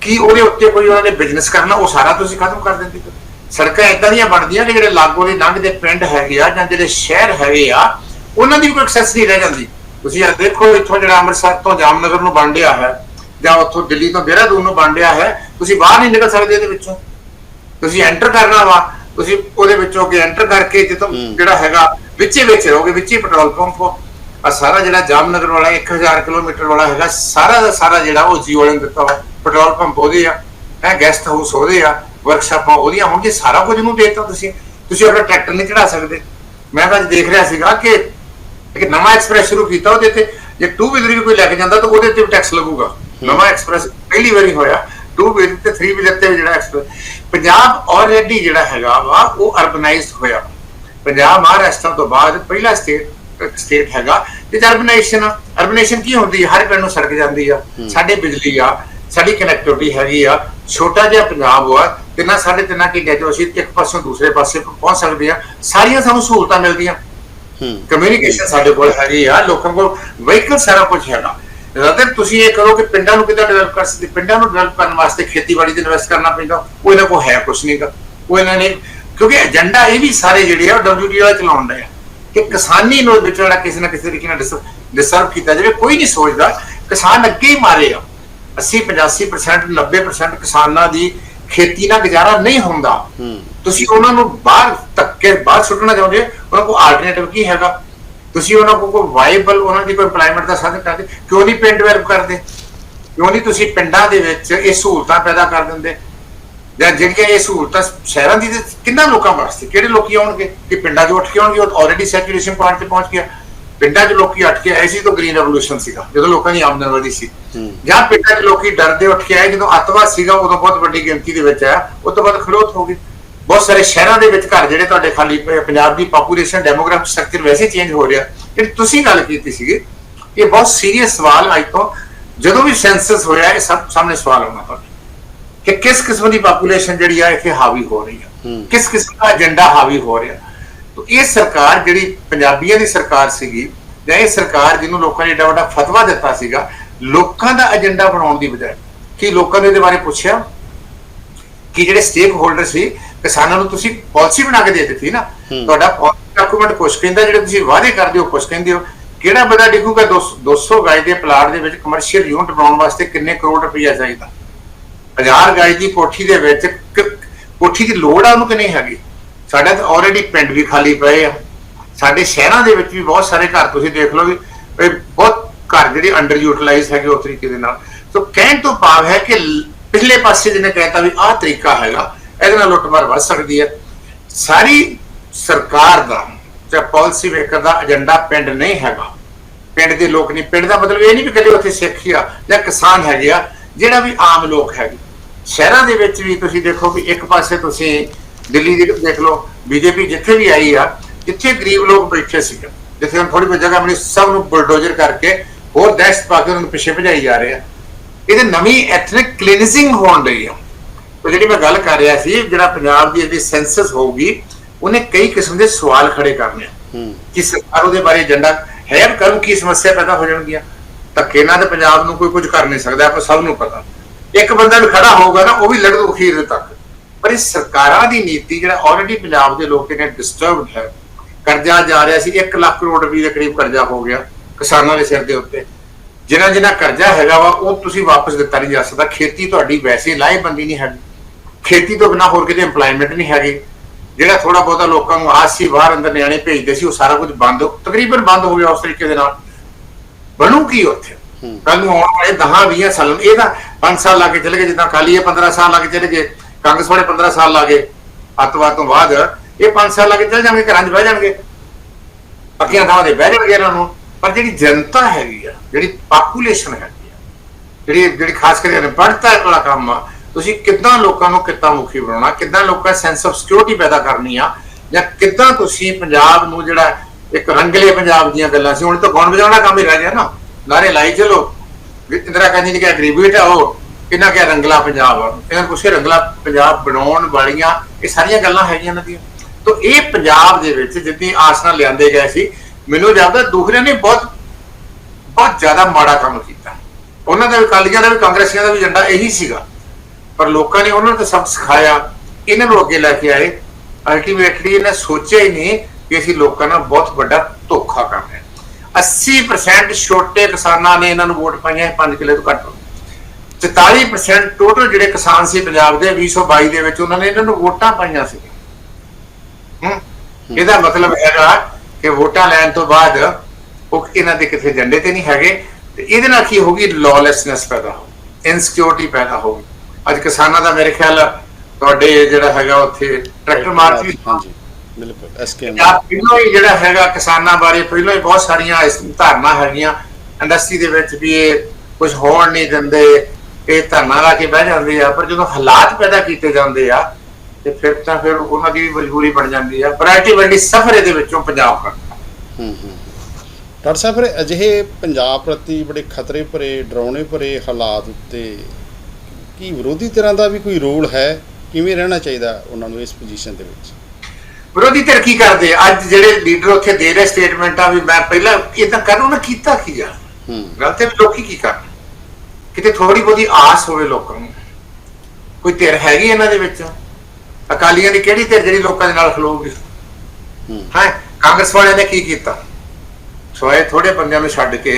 ਕੀ ਉਹਦੇ ਉੱਤੇ ਕੋਈ ਉਹਨਾਂ ਨੇ ਬਿਜ਼ਨਸ ਕਰਨਾ ਉਹ ਸਾਰਾ ਤੁਸੀਂ ਖਤਮ ਕਰ ਦਿੰਦੇ। ਹੋ। ਸੜਕਾਂ ਇਦਾਂ ਦੀਆਂ ਬਣਦੀਆਂ ਕਿ ਜਿਹੜੇ ਲਾਗੋ ਦੇ ਲੰਘਦੇ ਪਿੰਡ ਹੈਗੇ ਆ ਜਾਂ ਜਿਹੜੇ ਸ਼ਹਿਰ ਹੈਗੇ ਆ ਉਹਨਾਂ ਦੀ ਕੋਈ ਐਕਸੈਸ ਨਹੀਂ ਰਹਿ ਜਾਂਦੀ। ਤੁਸੀਂ ਇਹ ਦੇਖੋ ਇੱਥੋਂ ਜਿਹੜਾ ਅੰਮ੍ਰਿਤਸਰ ਤੋਂ ਜਾਮਨਗਰ ਨੂੰ ਬਣ ਰਿਹਾ ਹੈ ਜਾਂ ਉੱਥੋਂ ਦਿੱਲੀ ਤੋਂ ਦੇਹਰਾਦੂਨ ਨੂੰ ਬਣ ਰਿਹਾ ਹੈ ਤੁਸੀਂ ਬਾਹਰ ਨਹੀਂ ਨਿਕਲ ਸਕਦੇ ਇਹਦੇ ਵਿੱਚੋਂ। ਤੁਸੀਂ ਐਂਟਰ ਕਰਨਾ ਵਾ ਤੁਸੀਂ ਉਹਦੇ ਵਿੱਚੋਂ ਅੱਗੇ ਐਂਟਰ ਕਰਕੇ ਜਦੋਂ ਹੂੰ। ਜਿਹੜਾ ਹੈਗਾ ਵਿੱਚੇ ਵਿੱਚ ਰਹੋਗੇ ਵਿੱਚੇ ਪੈਟਰੋਲ ਪੰਪ ਆ ਸਾਰਾ ਜਿਹੜਾ ਜਾਮਨਗਰ ਵਾਲਾ 1000 ਕਿਲੋਮੀਟਰ ਵਾਲਾ ਹੈਗਾ ਸਾਰਾ ਦਾ ਸਾਰਾ ਜਿਹੜਾ ਉਹ ਜੀਓ ਵਾਲੇ ਨੂੰ ਦਿੱਤਾ ਵਾ। ਪੈਟਰੋਲ ਪੰਪ ਉਹਦੇ ਆ ਹੈ ਗੈਸਟ ਹਾਊਸ ਉਹਦੇ ਆ। ਵਰਕਸ਼ਾਪਾਂ ਉਹਦੀਆਂ ਹੋਣਗੇ ਸਾਰਾ ਕੁਝ ਨੂੰ ਦੇਤਾ ਤੁਸੀਂ। ਤੁਸੀਂ ਆਪਣਾ ਟਰੈਕਟਰ ਨਹੀਂ ਚੜਾ ਸਕਦੇ। ਮੈਂ ਤਾਂ ਅੱਜ ਦੇਖ ਰਿਹਾ ਸੀਗਾ ਕਿ ਇੱਕ ਨਵਾਂ ਐਕਸਪ੍ਰੈਸ ਸ਼ੁਰੂ ਕੀਤਾ ਉਹਦੇ ਤੇ। ਜੇ ਟੂ ਵੀਲਰ ਵੀ ਕੋਈ ਲੈ ਕੇ ਜਾਂਦਾ ਤਾਂ ਉਹਦੇ ਤੇ ਵੀ ਟੈਕਸ ਲੱਗੂਗਾ। ਨਵਾਂ ਐਕਸਪ੍ਰੈਸ ਪਹਿਲੀ ਵਾਰੀ ਹੋਇਆ। ਟੂ ਵੀਲਰ ਤੇ 3 ਵੀਲਰ ਤੇ ਜਿਹੜਾ ਐਕਸਪ੍ਰੈਸ ਪੰਜਾਬ ਆਲਰੇਡੀ ਜਿਹੜਾ ਹੈਗਾ ਵਾ ਉਹ ਅਰਬਨਾਈਜ਼ਡ ਹੋਇਆ। ਪੰਜਾਬ ਮਹਾਰਾਸ਼ਟਰ ਤੋਂ ਬਾਅਦ ਪਹਿਲਾ ਸਟੇਟ ਸਟੇਟ ਹੈਗਾ। ਤੇ ਅਰਬਨਾਈਜੇਸ਼ਨ ਅਰਬਨਾਈਜੇਸ਼ਨ ਕੀ ਹੁੰਦੀ ਹੈ ਹਰ ਪਿੰਡ ਨੂੰ ਸੜਕ ਜਾਂਦੀ ਆ। ਸਾਡੇ ਬਿਜਲੀ ਆ। ਸਾਡੀ ਕਨੈਕਟੀਵਿਟੀ ਹੈਗੀ ਆ ਛੋਟਾ ਜਿਹਾ ਪੰਜਾਬ ਆ ਤਿੰਨਾਂ ਸਾਢੇ ਤਿੰਨਾਂ ਘੰਟੇ ਤੋਂ ਅਸੀਂ ਇੱਕ ਪਾਸੋਂ ਦੂਸਰੇ ਪਾਸੇ ਪਹੁੰਚ ਸਕਦੇ ਆ ਸਾਰੀਆਂ ਸਾਨੂੰ ਸਹੂਲਤਾਂ ਮਿਲਦੀਆਂ। ਹੂੰ। ਕਮਿਊਨੀਕੇਸ਼ਨ ਸਾਡੇ ਕੋਲ ਹੈਗੀ ਆ ਲੋਕਾਂ ਕੋਲ ਵਹੀਕਲ ਸਾਰਾ ਕੁਝ ਹੈਗਾ ਅਗਰ ਤੁਸੀਂ ਇਹ ਕਰੋ ਕਿ ਪਿੰਡਾਂ ਨੂੰ ਕਿੱਦਾਂ ਡਿਵੈਲਪ ਕਰ ਸਕਦੇ? ਪਿੰਡਾਂ ਨੂੰ ਡਿਵੈਲਪ ਕਰਨ ਵਾਸਤੇ ਖੇਤੀਬਾੜੀ ਤੇ ਇਨਵੈਸਟ ਕਰਨਾ ਪੈਂਦਾ। ਉਹ ਇਹਨਾਂ ਕੋਲ ਹੈ ਕੁਝ ਨਹੀਂਗਾ ਉਹ ਇਹਨਾਂ ਨੇ ਕਿਉਂਕਿ ਏਜੰਡਾ ਇਹ ਵੀ ਸਾਰੇ ਜਿਹੜੇ ਆ ਡਬਲਯੂਟੀ ਵਾਲਾ ਚਲਾਉਣ ਦਾ ਆ। ਕਿ ਕਿਸਾਨੀ ਨੂੰ ਵਿੱਚ ਜਿਹੜਾ ਕਿਸੇ ਨਾ ਕਿਸੇ ਤਰੀਕੇ ਨਾਲ ਡਿਸਰਵ ਕੀਤਾ ਜਾਵੇ ਕੋਈ ਨਹੀਂ ਸੋਚਦਾ। ਕਿਸਾਨ ਅੱਗੇ ਹੀ ਮਾਰੇ ਆ। 80 85% 90% ਕਿਸਾਨਾਂ ਦੀ ਖੇਤੀ ਨਾਲ ਗੁਜ਼ਾਰਾ ਨਹੀਂ ਹੁੰਦਾ। ਤੁਸੀਂ ਉਹਨਾਂ ਨੂੰ ਬਾਹਰ ਧੱਕੇ ਬਾਹਰ ਸੁੱਟਣਾ ਚਾਹੁੰਦੇ ਉਹਨਾਂ ਕੋਲ ਆਲਟਰਨੇਟਿਵ ਕੀ ਹੈਗਾ? ਤੁਸੀਂ ਉਹਨਾਂ ਕੋਲ ਕੋਈ ਵਾਇਬਲ ਉਹਨਾਂ ਦੀ ਕੋਈ ਏਮਪਲੋਇਮੈਂਟ ਦਾ ਸਾਧਨ ਕਰਦੇ ਕਿਉਂ ਨਹੀਂ ਪਿੰਡ ਡਿਵੈਲਪ ਕਰਦੇ? ਕਿਉਂ ਨਹੀਂ ਤੁਸੀਂ ਪਿੰਡਾਂ ਦੇ ਵਿੱਚ ਇਹ ਸਹੂਲਤਾਂ ਪੈਦਾ ਕਰ ਦਿੰਦੇ? ਜਾਂ ਜਿਹੜੀਆਂ ਇਹ ਸਹੂਲਤਾਂ ਸ਼ਹਿਰਾਂ ਦੀ ਕਿੰਨਾ ਲੋਕਾਂ ਵਾਸਤੇ ਕਿਹੜੇ ਲੋਕੀ ਆਉਣਗੇ? ਕਿ ਪਿੰਡਾਂ 'ਚ ਉੱਠ ਕੇ ਆਉਣਗੇ ਉਹ ਆਲਰੇਡੀ ਸੈਚੂਰੇਸ਼ਨ ਪੁਆਇੰਟ ਤੇ ਪਹੁੰਚ ਗਿਆ। ਪਿੰਡਾਂ 'ਚ ਲੋਕੀ ਉੱਠ ਕੇ ਆਏ ਸੀ ਤਾਂ ਗ੍ਰੀਨ ਰੈਵੋਲੂਸ਼ਨ ਸੀਗਾ ਜਦੋਂ ਲੋਕਾਂ ਦੀ ਆਮਦਨ ਵਧੀ ਸੀ। ਜਾਂ ਪਿੰਡਾਂ 'ਚ ਲੋਕੀ ਡਰਦੇ ਉੱਠ ਕੇ ਆਏ ਜਦੋਂ ਅੱਤਵਾਦ ਸੀਗਾ ਉਦੋਂ ਬਹੁਤ ਵੱਡੀ ਗਿਣਤੀ ਦੇ ਵਿੱਚ ਆਇਆ ਉਸ ਤੋਂ ਬਾਅਦ ਖਲੋਤ ਹੋ ਗਈ। ਬਹੁਤ ਸਾਰੇ ਸ਼ਹਿਰਾਂ ਦੇ ਵਿੱਚ ਘਰ ਜਿਹੜੇ ਤੁਹਾਡੇ ਖਾਲੀ ਪੰਜਾਬ ਦੀ ਪੋਪੂਲੇਸ਼ਨ ਡੈਮੋਗ੍ਰਾਫਿਕ ਸਟਰਕਚਰ ਵੈਸੇ ਚੇਂਜ ਹੋ ਰਿਹਾ। ਜਿਹੜੀ ਤੁਸੀਂ ਗੱਲ ਕੀਤੀ ਸੀਗੀ ਇਹ ਬਹੁਤ ਸੀਰੀਅਸ ਸਵਾਲ ਅੱਜ ਤੋਂ ਜਦੋਂ ਵੀ ਸੈਂਸਸ ਹੋਇਆ ਇਹ ਸਭ ਸਾਹਮਣੇ ਸਵਾਲ ਆਉਣਾ ਤੁਹਾਡੇ। ਕਿ ਕਿਸ ਕਿਸਮ ਦੀ ਪੋਪੂਲੇਸ਼ਨ ਜਿਹੜੀ ਆ ਇੱਥੇ ਹਾਵੀ ਹੋ ਰਹੀ ਆ। ਕਿਸ ਕਿਸਮ ਦਾ ਏਜੰਡਾ ਹਾਵੀ ਹੋ ਰਿਹਾ। ਤਾਂ ਇਹ ਸਰਕਾਰ ਜਿਹੜੀ ਪੰਜਾਬੀਆਂ ਦੀ ਸਰਕਾਰ ਸੀਗੀ ਜਾਂ ਇਹ ਸਰਕਾਰ ਜਿਹਨੂੰ ਲੋਕਾਂ ਨੇ ਏਡਾ ਵੱਡਾ ਫਤਵਾ ਦਿੱਤਾ ਸੀਗਾ ਲੋਕਾਂ ਦਾ ਏਜੰਡਾ ਬਣਾਉਣ ਦੀ ਬਜਾਏ ਕੀ ਲੋਕਾਂ ਨੇ ਇਹਦੇ ਬਾਰੇ ਪੁੱਛਿਆ? ਕਿ ਜਿਹੜੇ ਸਟੇਕ ਹੋਲਡਰ ਸੀ ਕਿਸਾਨਾਂ ਨੂੰ ਤੁਸੀਂ ਪਾਲਿਸੀ ਬਣਾ ਕੇ ਦੇ ਦਿੱਤੀ ਨਾ। ਤੁਹਾਡਾ ਡਾਕੂਮੈਂਟ ਕੁਛ ਕਹਿੰਦਾ ਜਿਹੜੇ ਤੁਸੀਂ ਵਾਅਦੇ ਕਰਦੇ ਹੋ ਕੁਛ ਕਹਿੰਦੇ ਹੋ ਕਿਹੜਾ ਬੰਦਾ ਡਿੱਗੂਗਾ? 200 ਗਾਇ ਦੇ ਪਲਾਟ ਦੇ ਵਿੱਚ ਕਮਰਸ਼ੀਅਲ ਯੂਨਿਟ ਬਣਾਉਣ ਵਾਸਤੇ ਕਿੰਨੇ ਕਰੋੜ ਰੁਪਈਆ ਚਾਹੀਦਾ? ਹਜ਼ਾਰ ਗਾਇ ਦੀ ਕੋਠੀ ਦੇ ਵਿੱਚ ਕੋਠੀ ਦੀ ਲੋੜ ਆ ਉਹਨੂੰ ਕਿ ਨਹੀਂ ਹੈਗੀ? ਸਾਡੇ ਤਾਂ ਆਲਰੇਡੀ ਪਿੰਡ ਵੀ ਖਾਲੀ ਪਏ ਆ। ਸਾਡੇ ਸ਼ਹਿਰਾਂ ਦੇ ਵਿੱਚ ਵੀ ਬਹੁਤ ਸਾਰੇ ਘਰ ਤੁਸੀਂ ਦੇਖ ਲਓ ਵੀ ਬਹੁਤ ਘਰ ਜਿਹੜੇ ਅੰਡਰ ਯੂਟਿਲਾਈਜ਼ ਹੈਗੇ ਉਸ ਤਰੀਕੇ ਦੇ ਨਾਲ। ਸੋ ਕਹਿਣ ਤੋਂ ਭਾਵ ਹੈ ਕਿ ਪਿਛਲੇ ਪਾਸੇ ਜਿਹਨੇ ਕਹਿਤਾ ਵੀ ਆਹ ਤਰੀਕਾ ਹੈਗਾ, ਇਹਦੇ ਨਾਲ ਲੁੱਟਮਾਰ ਵੱਧ ਸਕਦੀ ਹੈ। ਸਾਰੀ ਸਰਕਾਰ ਦਾ ਜਾਂ ਪਾਲਿਸੀ ਮੇਕਰ ਦਾ ਏਜੰਡਾ ਪਿੰਡ ਨਹੀਂ ਹੈਗਾ। ਪਿੰਡ ਦੇ ਲੋਕ ਨਹੀਂ। ਪਿੰਡ ਦਾ ਮਤਲਬ ਇਹ ਨਹੀਂ ਵੀ ਕਦੇ ਉੱਥੇ ਸਿੱਖ ਆ ਜਾਂ ਕਿਸਾਨ ਹੈਗੇ ਆ, ਜਿਹੜਾ ਵੀ ਆਮ ਲੋਕ ਹੈਗੇ। ਸ਼ਹਿਰਾਂ ਦੇ ਵਿੱਚ ਵੀ ਤੁਸੀਂ ਦੇਖੋ ਵੀ ਇੱਕ ਪਾਸੇ ਤੁਸੀਂ ਦਿੱਲੀ ਦੇ ਦੇਖ ਲਓ ਬੀਜੇਪੀ ਜਿੱਥੇ ਵੀ ਆਈ ਆ ਜਿੱਥੇ ਗਰੀਬ ਲੋਕ ਬੈਠੇ ਸੀ ਜਿੱਥੇ ਹੁਣ ਥੋੜੀ ਬਹੁਤ ਜਗ੍ਹਾ ਮਿਲੀ ਸਭ ਨੂੰ ਬੁਲਡੋਜ਼ਰ ਕਰਕੇ ਹੋਰ ਦਹਿਸ਼ਤ ਪਾ ਕੇ ਉਹਨਾਂ ਨੂੰ ਪਿੱਛੇ ਭਜਾਈ ਜਾ ਰਹੇ ਆ। ਇਹਦੇ ਨਵੀਂ ਐਥਨਿਕ ਕਲੀਨਿੰਗ ਹੋਣ ਰਹੀ ਆ। ਉਹ ਜਿਹੜੀ ਮੈਂ ਗੱਲ ਕਰ ਰਿਹਾ ਸੀ ਜਿਹੜਾ ਪੰਜਾਬ ਦੀ ਜਿਹੜੀ ਸੈਂਸਸ ਹੋਊਗੀ ਉਹਨੇ ਕਈ ਕਿਸਮ ਦੇ ਸਵਾਲ ਖੜੇ ਕਰਨੇ ਆ। ਹੂੰ। ਕਿ ਸਰਕਾਰ ਉਹਦੇ ਬਾਰੇ ਏਜੰਡਾ ਹੈ ਕਰਨ ਕੀ ਸਮੱਸਿਆ ਪੈਦਾ ਹੋ ਜਾਣਗੀਆਂ? ਧੱਕੇ ਨਾਲ ਤੇ ਪੰਜਾਬ ਨੂੰ ਕੋਈ ਕੁਝ ਕਰ ਨਹੀਂ ਸਕਦਾ ਆਪਾਂ ਸਭ ਨੂੰ ਪਤਾ। ਇੱਕ ਬੰਦਾ ਵੀ ਖੜਾ ਹੋਊਗਾ ਨਾ ਉਹ ਵੀ ਲੜੂ ਅਖੀਰ ਦੇ ਤੱਕ। ਪਰ ਇਹ ਸਰਕਾਰਾਂ ਦੀ ਨੀਤੀ ਜਿਹੜਾ ਆਲਰੇਡੀ ਪੰਜਾਬ ਦੇ ਲੋਕ ਨੇ ਡਿਸਟਰਬਡ ਹੈ। ਕਰਜ਼ਾ ਜਾ ਰਿਹਾ ਸੀ 1 ਲੱਖ ਕਰੋੜ ਰੁਪਏ ਦੇ ਕਰੀਬ ਕਰਜ਼ਾ ਹੋ ਗਿਆ ਕਿਸਾਨਾਂ ਦੇ ਸਿਰ ਦੇ ਉੱਤੇ। ਜਿਨ੍ਹਾਂ ਜਿਨ੍ਹਾਂ ਕਰਜ਼ਾ ਹੈਗਾ ਵਾ ਉਹ ਤੁਸੀਂ ਵਾਪਸ ਦਿੱਤਾ ਨਹੀਂ ਜਾ ਸਕਦਾ। ਖੇਤੀ ਤੁਹਾਡੀ ਵੈਸੇ ਲਾਹੇਬੰਦੀ ਨਹੀਂ ਹੈਗੀ। ਖੇਤੀ ਤੋਂ ਬਿਨਾ ਹੋਰ ਕਿਤੇ ਏਮਪਲੋਇਮੈਂਟ ਨਹੀਂ ਹੈਗੀ। ਜਿਹੜਾ ਥੋੜਾ ਬਹੁਤਾ ਲੋਕਾਂ ਨੂੰ ਆਸ ਸੀ ਬਾਹਰ ਅੰਦਰ ਨਿਆਣੇ ਭੇਜਦੇ ਸੀ ਉਹ ਸਾਰਾ ਕੁਝ ਬੰਦ ਤਕਰੀਬਨ ਬੰਦ ਹੋ ਗਿਆ ਉਸ ਤਰੀਕੇ ਦੇ ਨਾਲ। ਬਣੂ ਕੀ ਉੱਥੇ। ਕੱਲ ਨੂੰ ਆਉਣ ਵਾਲੇ 10 20 ਸਾਲਾਂ ਨੂੰ ਇਹ ਤਾਂ 5 ਸਾਲ ਲਾ ਕੇ ਚਲੇ ਗਏ ਜਿੱਦਾਂ ਕਾਲੀ ਇਹ 15 ਸਾਲ ਲਾ ਕੇ ਚਲੇ ਗਏ। ਕਾਂਗਰਸ ਵਾਲੇ 15 ਸਾਲ ਲਾ ਗਏ ਅੱਤਵਾਦ ਤੋਂ ਬਾਅਦ ਇਹ 5 ਸਾਲ ਲਾ ਕੇ ਚਲੇ ਜਾਣਗੇ, ਘਰਾਂ 'ਚ ਬਹਿ ਜਾਣਗੇ। ਪੱਕੀਆਂ ਥਾਵਾਂ ਤੇ ਬਹਿ ਜਾਣਗੇ ਇਹਨਾਂ ਨੂੰ। ਪਰ ਜਿਹੜੀ ਜਨਤਾ ਹੈਗੀ ਆ, ਜਿਹੜੀ ਪਾਪੂਲੇਸ਼ਨ ਹੈਗੀ ਆ, ਜਿਹੜੀ ਜਿਹੜੀ ਖਾਸ ਕਰਕੇ ਅਨਪੜ੍ਹਤਾ ਵਾਲਾ ਕੰਮ ਆ, ਤੁਸੀਂ ਕਿੱਦਾਂ ਲੋਕਾਂ ਨੂੰ ਕਿੱਤਾ ਮੁਖੀ ਬਣਾਉਣਾ, ਕਿੱਦਾਂ ਲੋਕਾਂ ਸੈਂਸ ਆਫ ਸਿਕਿਉਰਿਟੀ ਪੈਦਾ ਕਰਨੀ ਆ, ਜਾਂ ਕਿੱਦਾਂ ਤੁਸੀਂ ਪੰਜਾਬ ਨੂੰ ਜਿਹੜਾ ਇੱਕ ਰੰਗਲੇ ਪੰਜਾਬ ਦੀਆਂ ਗੱਲਾਂ ਸੀ, ਹੁਣ ਤਾਂ ਗਾਉਣ ਵਜਾਉਣ ਦਾ ਕੰਮ ਹੀ ਰਹਿ ਗਿਆ ਨਾ। ਨਾਰੇ ਲਾਈ ਚਲੋ। ਇੰਦਰਾ ਗਾਂਧੀ ਨੇ ਕਿਹਾ, ਗਰੀਬੀ ਹਟਾਓ ਇਹਨਾਂ ਕਿਹਾ ਰੰਗਲਾ ਪੰਜਾਬ? ਇਹਨਾਂ ਕੁਛ ਰੰਗਲਾ ਪੰਜਾਬ ਬਣਾਉਣ ਵਾਲੀਆਂ ਇਹ ਸਾਰੀਆਂ ਗੱਲਾਂ ਹੈਗੀਆਂ ਇਹਨਾਂ ਦੀਆਂ। ਤੋਂ ਇਹ ਪੰਜਾਬ ਦੇ ਵਿੱਚ ਜਿੰਨੀ ਆਸ ਲਿਆਂਦੇ ਗਏ ਸੀ, ਮੈਨੂੰ ਲੱਗਦਾ ਦੂਸਰਿਆਂ ਨੇ ਬਹੁਤ ਬਹੁਤ ਜ਼ਿਆਦਾ ਮਾੜਾ ਕੰਮ ਕੀਤਾ। ਉਹਨਾਂ ਦਾ ਵੀ, ਅਕਾਲੀਆਂ ਦਾ ਵੀ, ਕਾਂਗਰਸੀਆਂ ਦਾ ਵੀ ਏਜੰਡਾ ਇਹੀ ਸੀਗਾ। ਪਰ ਲੋਕਾਂ ਨੇ ਉਹਨਾਂ ਨੂੰ ਤਾਂ ਸਭ ਸਿਖਾਇਆ, ਇਹਨਾਂ ਨੂੰ ਅੱਗੇ ਲੈ ਕੇ ਆਏ। ਅਲਟੀਮੇਟਲੀ ਇਹਨਾਂ ਸੋਚਿਆ ਹੀ ਨਹੀਂ ਕਿ ਅਸੀਂ ਲੋਕਾਂ ਨਾਲ ਬਹੁਤ ਵੱਡਾ ਧੋਖਾ ਕਰ ਰਹੇ ਹਾਂ 80% ਛੋਟੇ ਕਿਸਾਨਾਂ ਨੇ ਇਹਨਾਂ ਨੂੰ ਵੋਟ ਪਾਈਆਂ 5 ਕਿਲੇ ਤੋਂ ਘੱਟ 44% ਟੋਟਲ ਜਿਹੜੇ ਕਿਸਾਨ ਸੀ ਪੰਜਾਬ ਦੇ 2022 ਦੇ ਵਿੱਚ ਉਹਨਾਂ ਨੇ ਇਹਨਾਂ ਨੂੰ ਵੋਟਾਂ ਪਾਈਆਂ ਸੀ। ਹੂੰ? ਇਹਦਾ ਮਤਲਬ ਹੈਗਾ ਕਿ ਵੋਟਾਂ ਲੈਣ ਤੋਂ ਬਾਅਦ ਉਹ ਇਹਨਾਂ ਦੇ ਕਿਥੇ ਏਜੰਡੇ ਤੇ ਨਹੀਂ ਹੈਗੇ ਤੇ ਇਹਦੇ ਨਾਲ ਕੀ ਹੋਗੀ ਲੌਲੈਸਨੈਸ ਪੈਦਾ ਹੋ ਇਨਸਿਕਿਉਰਿਟੀ ਪੈਦਾ ਹੋਗੀ ਅੱਜ ਕਿਸਾਨਾਂ ਦਾ ਮੇਰੇ ਖਿਆਲ ਤੁਹਾਡੇ ਜਿਹੜਾ ਹੈਗਾ ਉੱਥੇ ਟਰੈਕਟਰ ਮਾਰਚ ਵੀ ਹਾਂਜੀ ਬਿਲਕੁਲ ਐਸਕੇਐਮ ਜਾਂ ਪਹਿਲਾਂ ਹੀ ਜਿਹੜਾ ਹੈਗਾ ਕਿਸਾਨਾਂ ਬਾਰੇ ਪਹਿਲਾਂ ਹੀ ਬਹੁਤ ਸਾਰੀਆਂ ਇਸ ਧਾਰਨਾ ਹੈਗੀਆਂ। ਇੰਡਸਟਰੀ ਦੇ ਵਿੱਚ ਵੀ ਇਹ ਕੁਝ ਹੋਣ ਨਹੀਂ ਦਿੰਦੇ। ਇਹ ਧਰਨਾ ਲਾ ਕੇ ਬਹਿ ਜਾਂਦੇ ਆ ਪਰ ਜਦੋਂ ਹਾਲਾਤ ਪੈਦਾ ਕੀਤੇ ਜਾਂਦੇ ਆ ਤੇ ਫਿਰ ਤਾਂ ਫਿਰ ਉਹਨਾਂ ਦੀ ਵੀ ਮਜਬੂਰੀ ਬਣ ਜਾਂਦੀ ਆ। ਵੈਰਾਈਟੀ ਵੱਡੀ ਸਫਰ ਇਹਦੇ ਵਿੱਚੋਂ ਪੰਜਾਬ ਦਾ। ਹੂੰ ਹੂੰ ਡਾਕਟਰ ਸਾਹਿਬ ਫਿਰ ਅਜਿਹੇ ਪੰਜਾਬ ਪ੍ਰਤੀ ਬੜੇ ਖਤਰੇ ਭਰੇ ਡਰਾਉਣੇ ਭਰੇ ਹਾਲਾਤ ਉੱਤੇ ਕੀ ਵਿਰੋਧੀ ਤਰ੍ਹਾਂ ਦਾ ਵੀ ਕੋਈ ਰੋਲ ਹੈ? ਕਿਵੇਂ ਰਹਿਣਾ ਚਾਹੀਦਾ ਉਹਨਾਂ ਨੂੰ ਇਸ ਪੋਜੀਸ਼ਨ ਦੇ ਵਿੱਚ? ਵਿਰੋਧੀ ਧਿਰ ਕੀ ਕਰਦੇ? ਆ? ਅੱਜ ਜਿਹੜੇ ਲੀਡਰ ਉੱਥੇ ਦੇ ਰਹੇ ਸਟੇਟਮੈਂਟਾਂ ਵੀ ਮੈਂ ਪਹਿਲਾਂ ਇਹ ਤਾਂ ਕਰਨ ਉਹਨਾਂ ਕੀਤਾ ਕੀ ਜਾ ਹੂੰ। ਗੱਲ ਤੇ ਲੋਕੀ ਕੀ ਕਰਨ? ਕਿਤੇ ਥੋੜੀ ਬਹੁਤੀ ਆਸ ਹੋਵੇ ਲੋਕਾਂ ਨੂੰ। ਕੋਈ ਧਿਰ ਹੈਗੀ ਇਹਨਾਂ ਦੇ ਵਿੱਚ? ਅਕਾਲੀਆਂ ਦੀ ਕਿਹੜੀ ਧਿਰ ਜਿਹੜੀ ਲੋਕਾਂ ਦੇ ਨਾਲ ਖਲੋਊਗੀ? ਹੂੰ। ਕਾਂਗਰਸ ਵਾਲਿਆਂ ਨੇ ਕੀ ਕੀਤਾ? ਸੋਏ ਥੋੜੇ ਬੰਦਿਆਂ ਨੂੰ ਛੱਡ ਕੇ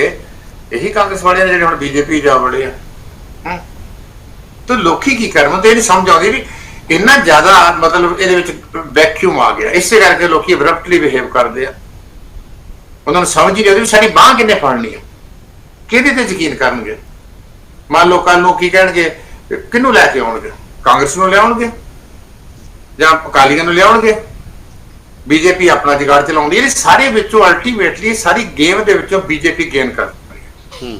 ਇਹੀ ਕਾਂਗਰਸ ਵਾਲਿਆਂ ਨੇ ਜਿਹੜੇ ਹੁਣ ਬੀਜੇਪੀ ਜਾ ਵੜੇ ਆ। ਤਾਂ ਲੋਕੀ ਕੀ ਕਰਨ? ਤੇ ਨਹੀਂ ਸਮਝ ਆਉਂਦੀ ਵੀ ਇੰਨਾ ਜ਼ਿਆਦਾ ਮਤਲਬ ਇਹਦੇ ਵਿੱਚ ਵੈਕਿਊਮ ਆ ਗਿਆ। ਇਸੇ ਕਰਕੇ ਲੋਕੀ ਅਬਰਪਟਲੀ ਬਿਹੇਵ ਕਰਦੇ ਆ। ਉਹਨਾਂ ਨੂੰ ਸਮਝ ਹੀ ਨਹੀਂ ਆਉਂਦੀ ਵੀ ਸਾਡੀ ਬਾਹ ਕਿੰਨੇ ਫੜਨੀ ਆ। ਕਿਹਦੇ ਤੇ ਯਕੀਨ ਕਰਨਗੇ? ਮੰਨ ਲਓ ਕੱਲ ਨੂੰ ਕੀ ਕਹਿਣਗੇ? ਕਿਹਨੂੰ ਲੈ ਕੇ ਆਉਣਗੇ? ਕਾਂਗਰਸ ਨੂੰ ਲਿਆਉਣਗੇ? ਜਾਂ ਅਕਾਲੀਆਂ ਨੂੰ ਲਿਆਉਣਗੇ? ਬੀਜੇਪੀ ਆਪਣਾ ਜੁਗਾੜ ਚਲਾਉਂਦੀ ਹੈ। ਇਹ ਸਾਰੇ ਵਿੱਚੋਂ ਅਲਟੀਮੇਟਲੀ ਸਾਰੀ ਗੇਮ ਦੇ ਵਿੱਚੋਂ ਬੀਜੇਪੀ ਗੇਨ ਕਰ ਰਹੀ ਹੈ। ਹੂੰ।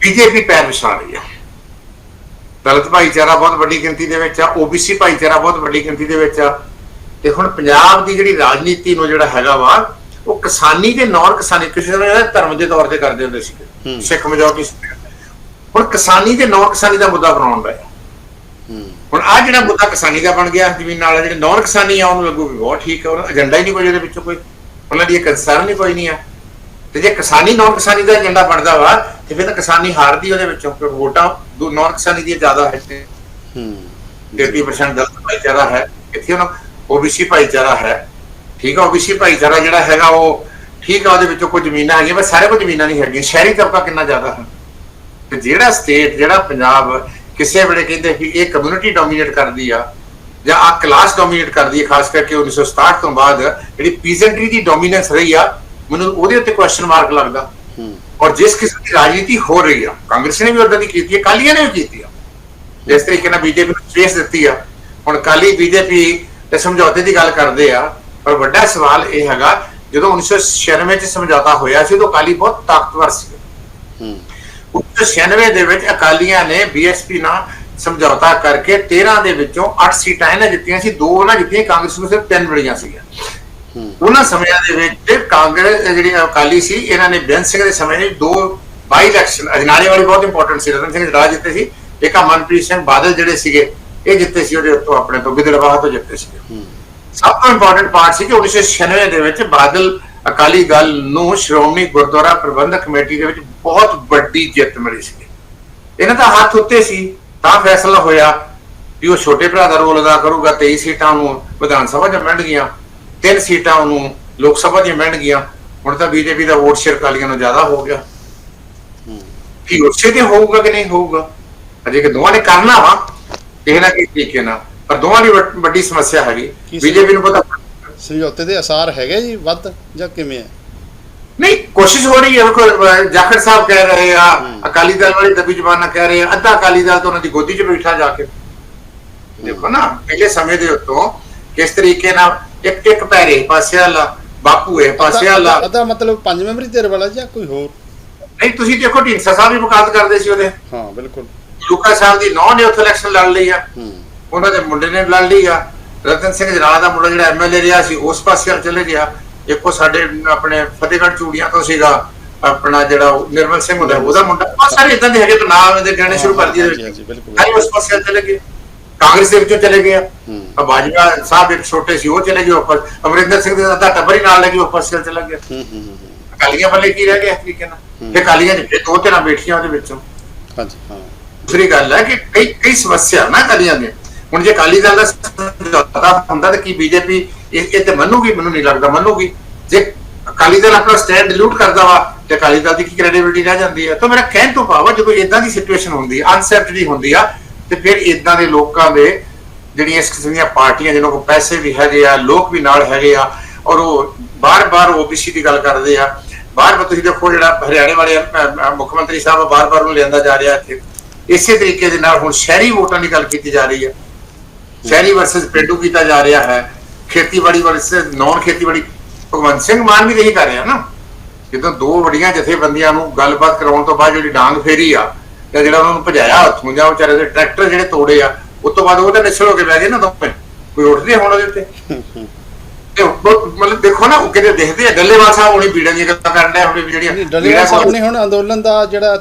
ਬੀਜੇਪੀ ਪੈਰ ਵਿਛਾ ਰਹੀ ਹੈ। ਦਲਿਤ ਭਾਈਚਾਰਾ ਬਹੁਤ ਵੱਡੀ ਗਿਣਤੀ ਦੇ ਵਿੱਚ ਆ ਓਬੀਸੀ ਭਾਈਚਾਰਾ ਬਹੁਤ ਵੱਡੀ ਗਿਣਤੀ ਦੇ ਵਿੱਚ ਆ। ਤੇ ਹੁਣ ਪੰਜਾਬ ਦੀ ਜਿਹੜੀ ਰਾਜਨੀਤੀ ਨੂੰ ਜਿਹੜਾ ਹੈਗਾ ਵਾ ਉਹ ਕਿਸਾਨੀ ਤੇ ਨੌਨ ਕਿਸਾਨੀ ਕਿਸੇ ਨੇ ਧਰਮ ਦੇ ਤੌਰ ਤੇ ਕਰਦੇ ਹੁੰਦੇ ਸੀ। ਸਿੱਖ ਮਜੋਰਟੀ ਹੁਣ ਕਿਸਾਨੀ ਤੇ ਨੌਨ ਕਿਸਾਨੀ ਦਾ ਮੁੱਦਾ ਬਣਾਉਣ ਦਾ ਹੁਣ ਆ ਜਿਹੜਾ ਮੁੱਦਾ ਕਿਸਾਨੀ ਦਾ ਬਣ ਗਿਆ ਜ਼ਮੀਨ ਨਾਲ ਜਿਹੜੇ ਨੌਨ ਕਿਸਾਨੀ ਆ ਉਹਨੂੰ ਲੱਗੂ ਵੀ ਬਹੁਤ ਠੀਕ ਹੈ ਉਹਨਾਂ ਏਜੰਡਾ ਹੀ ਨਹੀਂ ਕੋਈ ਉਹਦੇ ਵਿੱਚੋਂ ਕੋਈ ਉਹਨਾਂ ਦੀ ਕੰਸਰਨ ਹੀ ਕੋਈ ਨਹੀਂ ਆ। ਤੇ ਜੇ ਕਿਸਾਨੀ ਨੌਨ ਕਿਸਾਨੀ ਦਾ ਏਜੰਡਾ ਬਣਦਾ ਵਾ ਤੇ ਫਿਰ ਤਾਂ ਕਿਸਾਨੀ ਹਾਰਦੀ ਉਹਦੇ ਵਿੱਚੋਂ ਕਿਉਂਕਿ ਵੋਟਾਂ ਨੌਨ ਕਿਸਾਨੀ ਦੀਆਂ ਜ਼ਿਆਦਾ ਹੈ। ਤੇ ਹੂੰ 33% ਦਲਿਤ ਭਾਈਚਾਰਾ ਹੈ ਇੱਥੇ ਉਹਨਾਂ ਓਬੀਸੀ ਭਾਈਚਾਰਾ ਹੈ। ਠੀਕ ਆ ਓਬੀਸੀ ਭਾਈਚਾਰਾ ਜਿਹੜਾ ਹੈਗਾ ਉਹ ਠੀਕ ਆ ਉਹਦੇ ਵਿੱਚੋਂ ਕੁਝ ਜ਼ਮੀਨਾਂ ਹੈਗੀਆਂ ਪਰ ਸਾਰੇ ਕੋਲ ਜ਼ਮੀਨਾਂ ਨਹੀਂ ਹੈਗੀਆਂ ਸ਼ਹਿਰੀ ਤਬਕਾ ਕਿੰਨਾ ਜ਼ਿਆਦਾ ਹੈ। ਤੇ ਜਿਹੜਾ ਸਟੇਟ ਜਿਹੜਾ ਪੰਜਾਬ ਕਿਸੇ ਵੇਲੇ ਕਹਿੰਦੇ ਕਿ ਇਹ ਕਮਿਊਨਿਟੀ ਡੋਮੀਨੇਟ ਕਰਦੀ ਆ ਜਾਂ ਆ ਕਲਾਸ ਡੋਮੀਨੇਟ ਕਰਦੀ ਹੈ ਖਾਸ ਕਰਕੇ 1967 ਤੋਂ ਬਾਅਦ ਜਿਹੜੀ ਪੀਜ਼ੈਂਟਰੀ ਦੀ ਡੋਮੀਨੈਂਸ ਰਹੀ ਆ ਮੈਨੂੰ ਉਹਦੇ ਉੱਤੇ ਕੁਐਸਚਨ ਮਾਰਕ ਲੱਗਦਾ। ਔਰ ਜਿਸ ਕਿਸਮ ਦੀ ਰਾਜਨੀਤੀ ਹੋ ਰਹੀ ਆ ਕਾਂਗਰਸ ਨੇ ਵੀ ਉਦਾਂ ਦੀ ਕੀਤੀ ਹੈ ਕਾਲੀਆਂ ਨੇ ਵੀ ਕੀਤੀ ਆ। ਜਿਸ ਤਰੀਕੇ ਨਾਲ ਬੀਜੇਪੀ ਨੂੰ ਸਪੇਸ ਦਿੱਤੀ ਆ। ਹੁਣ ਕਾਲੀ ਬੀਜੇਪੀ ਤੇ ਸਮਝੌਤੇ ਦੀ ਗੱਲ ਕਰਦੇ ਆ ਪਰ ਵੱਡਾ ਸਵਾਲ ਇਹ ਹੈਗਾ ਜਦੋਂ 1996 ਚ ਸਮਝੌਤਾ ਹੋਇਆ ਸੀ ਉਦੋਂ ਕਾਲੀ ਬਹੁਤ ਤਾਕਤਵਰ ਸੀ। ਹੂੰ। 1996 ਦੇ ਵਿੱਚ ਅਕਾਲੀਆਂ ਨੇ ਬੀਐਸਪੀ ਨਾਲ ਸਮਝੌਤਾ ਕਰਕੇ 13 ਦੇ ਵਿੱਚੋਂ 8 ਸੀਟਾਂ ਇਹਨਾਂ ਜਿੱਤੀਆਂ ਸੀ ਦੋ ਉਹਨਾਂ ਜਿੱਤੀਆਂ ਕਾਂਗਰਸ ਨੂੰ ਸਿਰਫ 3 ਮਿਲੀਆਂ ਸੀਗੀਆਂ। ਹੂੰ। ਉਹਨਾਂ ਸਮਿਆਂ ਦੇ ਵਿੱਚ ਕਾਂਗਰਸ ਜਿਹੜੀ ਅਕਾਲੀ ਸੀ ਇਹਨਾਂ ਨੇ ਬੇਅੰਤ ਸਿੰਘ ਦੇ ਸਮੇਂ ਵਿੱਚ ਦੋ ਬਾਈ ਇਲੈਕਸ਼ਨ ਅਜਨਾਲੇ ਵਾਲੀ ਬਹੁਤ ਇੰਪੋਰਟੈਂਟ ਸੀ ਰਤਨ ਸਿੰਘ ਜਰਾ ਜਿੱਤੇ ਸੀ ਇੱਕ ਆ ਮਨਪ੍ਰੀਤ ਸਿੰਘ ਬਾਦਲ ਜਿਹੜੇ ਸੀਗੇ ਇਹ ਜਿੱਤੇ ਸੀ ਉਹਦੇ ਉੱਤੋਂ ਆਪਣੇ ਤੋਂ ਗਿੱਦੜਬਾਹਾ ਤੋਂ ਜਿੱਤੇ ਸੀ ਹੂੰ। ਸਭ ਤੋਂ ਇੰਪੋਰਟੈਂਟ ਪਾਰਟ ਸੀ ਕਿ 1996 ਦੇ ਵਿੱਚ ਬਾਦਲ ਅਕਾਲੀ ਦਲ ਨੂੰ ਸ਼੍ਰੋਮਣੀ ਗੁਰਦੁਆਰਾ ਪ੍ਰਬੰਧਕ ਕਮੇਟੀ ਦੇ ਵਿੱਚ ਬਹੁਤ ਵੱਡੀ ਜਿੱਤ ਮਿਲੀ ਸੀ। ਇਹਨਾਂ ਦਾ ਹੱਥ ਉੱਤੇ ਸੀ ਤਾਂ ਫੈਸਲਾ ਹੋਇਆ ਕਿ ਉਹ ਛੋਟੇ ਭਰਾ ਦਾ ਰੋਲ ਅਦਾ ਕਰੂਗਾ 23 ਸੀਟਾਂ ਨੂੰ ਵਿਧਾਨ ਸਭਾ 'ਚ ਮਿਲ ਗਈਆਂ ਤਿੰਨ ਸੀਟਾਂ ਉਹਨੂੰ ਲੋਕ ਸਭਾ 'ਚ ਮਿਲ ਗਈਆਂ। ਹੁਣ ਤਾਂ ਬੀਜੇਪੀ ਦਾ ਵੋਟ ਸ਼ੇਅਰ ਅਕਾਲੀਆਂ ਨੂੰ ਜ਼ਿਆਦਾ ਹੋ ਗਿਆ। ਕੀ ਉਸੇ ਤੇ ਹੋਊਗਾ ਕਿ ਨਹੀਂ ਹੋਊਗਾ? ਅਜੇ ਕਿ ਦੋਵਾਂ ਨੇ ਕਰਨਾ ਵਾ ਕਿਸੇ ਨਾ ਕਿਸੇ ਤਰੀਕੇ ਨਾਲ। ਪਰ ਦੋਵਾਂ ਦੀ ਵੱਡ- ਸਮੱਸਿਆ ਹੈਗੀ। ਬੀਜੇਪੀ ਨੂੰ ਪਤਾ ਸਮਝੌਤੇ ਦੇ ਅਸਾਰ ਹੈਗੇ ਜੀ ਵੱਧ ਜਾਂ ਕਿਵੇਂ ਹੈ? ਨਹੀਂ ਕੋਸ਼ਿਸ਼ ਹੋ ਰਹੀ ਹੈ ਵੇਖੋ ਜਾਖੜ ਸਾਹਿਬ ਕਹਿ ਰਹੇ ਆ। ਅਕਾਲੀ ਦਲ ਵਾਲੀ ਦਬੀ ਜ਼ਬਾਨਾਂ ਕਹਿ ਰਹੇ ਆ ਅੱਧਾ ਅਕਾਲੀ ਦਲ ਤਾਂ ਉਹਨਾਂ ਦੀ ਗੋਦੀ 'ਚ ਬੈਠਾ ਜਾ ਕੇ। ਦੇਖੋ ਨਾ ਪਹਿਲੇ ਸਮੇਂ ਦੇ ਉੱਤੋਂ ਕਿਸ ਤਰੀਕੇ ਨਾਲ ਇੱਕ ਇੱਕ ਪੈਰੇ ਪਾਸੇ ਵਾਲਾ ਬਾਪੂ ਹੈ ਪਾਸੇ ਵਾਲਾ। ਅਦਾ ਮਤਲਬ ਪੰਜ ਮੈਂਬਰੀ ਧਿਰ ਵਾਲਾ ਜਾਂ ਕੋਈ ਹੋਰ? ਨਹੀਂ ਤੁਸੀਂ ਦੇਖੋ ਢੀਂਡਸਾ ਸਾਹਿਬ ਵੀ ਵਕਾਲਤ ਕਰਦੇ ਸੀ ਉਹਦੇ। ਹਾਂ ਬਿਲਕੁਲ। ਲੂਕਾ ਸਾਹਿਬ ਦੀ ਨੌ ਨੇ ਉੱਥੇ ਇਲੈਕਸ਼ਨ ਲੜ ਲਈ ਆ। ਉਹਨਾਂ ਦੇ ਮੁੰਡੇ ਨੇ ਲੜ ਲਈ ਆ। ਰਤਨ ਸਿੰਘ ਜਰਾਲਾ ਦਾ ਮੁੰਡਾ ਜਿਹੜਾ ਐਮਐਲਏ ਰਿਹਾ ਸੀ ਉਸ ਪਾਸੇ ਚਲੇ ਗਿਆ। ਇੱਕੋ ਸਾਡੇ ਆਪਣੇ ਫਤਿਹਗੜ੍ਹ ਚੂੜੀਆਂ ਤੋਂ ਸੀਗਾ ਆਪਣਾ ਜਿਹੜਾ ਨਿਰਮਲ ਸਿੰਘ ਹੁੰਦਾ ਉਹਦਾ ਮੁੰਡਾ ਬਹੁਤ ਸਾਰੇ ਇਦਾਂ ਦੇ ਹੈਗੇ ਤਾਂ ਨਾਮ ਦੇ ਗਾਣੇ ਸ਼ੁਰੂ ਕਰ ਦਿੱਤੇ। ਹਾਂਜੀ, ਬਿਲਕੁਲ। ਸਾਰੇ ਉਸ ਪਾਸੇ ਚਲੇ ਗਏ। ਕਾਂਗਰਸ ਦੇ ਵਿੱਚੋਂ ਚਲੇ ਗਏ ਆ। ਹੂੰ। ਬਾਜਵਾ ਸਾਹਿਬ ਇੱਕ ਛੋਟੇ ਸੀ ਉਹ ਚਲੇ ਗਏ ਵਾਪਸ ਅਮਰਿੰਦਰ ਸਿੰਘ ਦੇ ਅੱਧਾ ਟੱਬਰ ਹੀ ਨਾਲ ਲੈ ਕੇ ਵਾਪਸ ਚਲ ਗਿਆ ਹੂੰ ਹੂੰ ਹੂੰ, ਹੂੰ। ਅਕਾਲੀਆਂ ਵਾਲੇ ਕੀ ਰਹਿ ਗਿਆ ਇਸ ਤਰੀਕੇ ਨਾਲ। ਤੇ ਅਕਾਲੀਆਂ ਦੇ ਦੋ ਤਿੰਨ ਬੈਠੀਆਂ ਉਹਦੇ ਵਿੱਚੋਂ। ਹਾਂਜੀ ਹਾਂ। ਦੂਸਰੀ ਗੱਲ ਹੈ ਕਿ ਕਈ ਕਈ ਸਮੱਸਿਆ ਨਾ ਅਕਾਲੀਆਂ ਦੇ ਹੁਣ ਜੇ ਅਕਾਲੀ ਦਲ ਦਾ ਸਮਝੌਤਾ ਹੁੰਦਾ ਤਾਂ ਕੀ ਬੀਜੇਪੀ ਇਹ ਇਹ ਤੇ ਮੰਨੂਗੀ, ਮੈਨੂੰ ਨਹੀਂ ਲੱਗਦਾ, ਮੰਨੂਗੀ। ਜੇ ਅਕਾਲੀ ਦਲ ਆਪਣਾ ਸਟੈਂਡ ਡਿਲੂਟ ਕਰਦਾ ਵਾ, ਤੇ ਅਕਾਲੀ ਦਲ ਦੀ ਕੀ ਕ੍ਰੈਡੀਬਿਲਿਟੀ ਰਹਿ ਜਾਂਦੀ ਹੈ ਤਾਂ ਮੇਰਾ ਕਹਿਣ ਤੋਂ ਭਾਵ ਜਦੋਂ ਇਦਾਂ ਦੀ ਸਿਚੁਏਸ਼ਨ ਹੁੰਦੀ ਹੈ ਅਨਸਰਟਨਟੀ ਹੁੰਦੀ ਆ, ਤੇ ਫਿਰ ਇਦਾਂ ਦੇ ਲੋਕਾਂ ਦੇ ਜਿਹੜੀਆਂ ਇਸ ਕਿਸਮ ਦੀਆਂ ਪਾਰਟੀਆਂ, ਜਿਹਨਾਂ ਕੋਲ ਪੈਸੇ ਵੀ ਹੈਗੇ ਆ, ਲੋਕ ਵੀ ਨਾਲ ਹੈਗੇ ਆ, ਔਰ ਉਹ ਬਾਰ-ਬਾਰ ਓਬੀਸੀ ਦੀ ਗੱਲ ਕਰਦੇ ਆ, ਬਾਰ-ਬਾਰ ਤੁਸੀਂ ਦੇਖੋ ਜਿਹੜਾ ਹਰਿਆਣੇ ਵਾਲੇ ਮੁੱਖ ਮੰਤਰੀ ਸਾਹਿਬ ਬਾਰ-ਬਾਰ ਨੂੰ ਲਿਆਂਦਾ ਜਾ ਰਿਹਾ ਇੱਥੇ। ਇਸੇ ਤਰੀਕੇ ਦੇ ਨਾਲ ਹੁਣ ਸ਼ਹਿਰੀ ਵੋਟਾਂ ਦੀ ਗੱਲ ਕੀਤੀ ਜਾ ਰਹੀ ਹੈ ਸ਼ਹਿਰੀ ਵਰਸਸ ਪਿੰਡੂ ਕੀਤਾ ਜਾ ਰਿਹਾ ਹੈ। ਖੇਤੀਬਾੜੀ ਵਰਸਸ ਨੌਨ ਖੇਤੀਬਾੜੀ ਭਗਵੰਤ ਸਿੰਘ ਮਾਨ ਵੀ ਇਹੀ ਕਰ ਰਿਹਾ ਨਾ। ਜਦੋਂ ਦੋ ਵੱਡੀਆਂ ਜਥੇਬੰਦੀਆਂ ਨੂੰ ਗੱਲਬਾਤ ਕਰਾਉਣ ਤੋਂ ਬਾਅਦ ਜਿਹੜੀ ਡਾਂਗ ਫੇਰੀ ਆ ਜਾਂ ਜਿਹੜਾ ਉਹਨਾਂ ਨੂੰ ਭਜਾਇਆ ਉੱਥੋਂ ਜਾਂ ਵਿਚਾਰੇ ਦੇ ਟਰੈਕਟਰ ਜਿਹੜੇ ਤੋੜੇ ਆ ਉਸ ਤੋਂ ਬਾਅਦ ਉਹ ਤਾਂ ਨਿਛਲ ਹੋ ਕੇ ਬਹਿ ਗਏ ਨਾ ਦੋਵੇਂ। ਕੋਈ ਉੱਠਦੇ ਹੁਣ ਉਹਦੇ ਉੱਤੇ? ਤੇ ਮਤਲਬ ਦੇਖੋ ਨਾ ਉਹ ਕਿਤੇ ਦੇਖਦੇ ਆ ਡੱਲੇਵਾਲ ਸਾਹਿਬ ਹੁਣੀ ਬੀੜਾਂ ਦੀਆਂ ਗੱਲਾਂ ਕਰਨ ਡਿਆ ਵੀ ਜਿਹੜੀਆਂ ਡੱਲੇਵਾਲ ਸਾਹਿਬ ਨੇ ਹੁਣ ਅੰਦੋਲਨ ਦਾ ਜਿਹੜਾ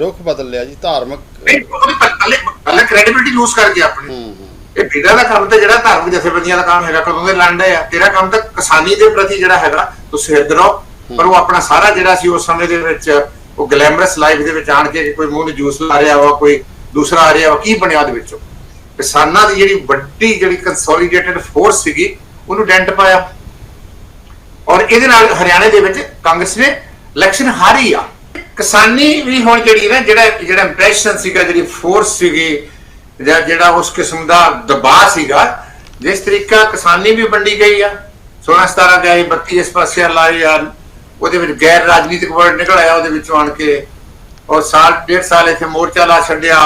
ਰੁਖ ਬਦਲ ਲਿਆ ਜੀ ਧਾਰਮਿਕ ਪੱਲੇ ਪੱਲੇ ਕ੍ਰੈਡੀਬਿਲਿਟੀ ਲੂਜ਼ ਕਰ ਗਿਆ ਆਪਣੀ। ਇਹ ਬੀੜਾ ਦਾ ਕੰਮ ਤੇ ਜਿਹੜਾ ਧਾਰਮਿਕ ਜਥੇਬੰਦੀਆਂ ਦਾ ਕੰਮ ਹੈਗਾ ਕਦੋਂ ਦੇ ਲੰਡੇ ਆ ਤੇਰਾ ਕੰਮ ਤਾਂ ਕਿਸਾਨੀ ਦੇ ਪ੍ਰਤੀ ਜਿਹੜਾ ਹੈਗਾ ਤੁਸੀਂ ਰਹੋ ਪਰ ਉਹ ਆਪਣਾ ਸਾਰਾ ਜਿਹੜਾ ਸੀ ਉਸ ਸਮੇਂ ਦੇ ਵਿੱਚ ਉਹ ਗਲੈਮਰਸ ਲਾਈਫ ਦੇ ਵਿੱਚ ਆਣ ਕੇ ਕਿ ਕੋਈ ਮੂੰਹ ਨੂੰ ਜੂਸ ਲਾ ਰਿਹਾ ਵਾ ਕੋਈ ਦੂਸਰਾ ਆ ਰਿਹਾ ਵਾ ਕੀ ਬਣਿਆ ਉਹਦੇ ਵਿੱਚੋਂ? ਕਿਸਾਨਾਂ ਦੀ ਜਿਹੜੀ ਵੱਡੀ ਜਿਹੜੀ ਕੰਸੋਲੀਡੇਟਡ ਫੋਰਸ ਸੀਗੀ ਉਹਨੂੰ ਡੈਂਟ ਪਾਇਆ। ਔਰ ਇਹਦੇ ਨਾਲ ਹਰਿਆਣੇ ਦੇ ਵਿੱਚ ਕਾਂਗਰਸ ਨੇ ਇਲੈਕਸ਼ਨ ਹਾਰੀ ਆ। ਕਿਸਾਨੀ ਵੀ ਹੁਣ ਜਿਹੜੀ ਨਾ ਜਿਹੜਾ ਜਿਹੜਾ ਇੰਪ੍ਰੈਸ਼ਨ ਸੀਗਾ ਜਿਹੜੀ ਫੋਰਸ ਸੀਗੀ ਜਾਂ ਜਿਹੜਾ ਉਸ ਕਿਸਮ ਦਾ ਦਬਾਅ ਸੀਗਾ ਜਿਸ ਤਰੀਕਾ ਕਿਸਾਨੀ ਵੀ ਵੰਡੀ ਗਈ ਆ 16 17 ਗਏ 32 ਇਸ ਪਾਸੇ ਲਾਏ ਆ ਉਹਦੇ ਵਿੱਚ ਗੈਰ ਰਾਜਨੀਤਿਕ ਵਰਡ ਨਿਕਲ ਆਇਆ ਉਹਦੇ ਵਿੱਚੋਂ ਆਣ ਕੇ ਔਰ ਸਾਲ ਡੇਢ ਸਾਲ ਇੱਥੇ ਮੋਰਚਾ ਲਾ ਛੱਡਿਆ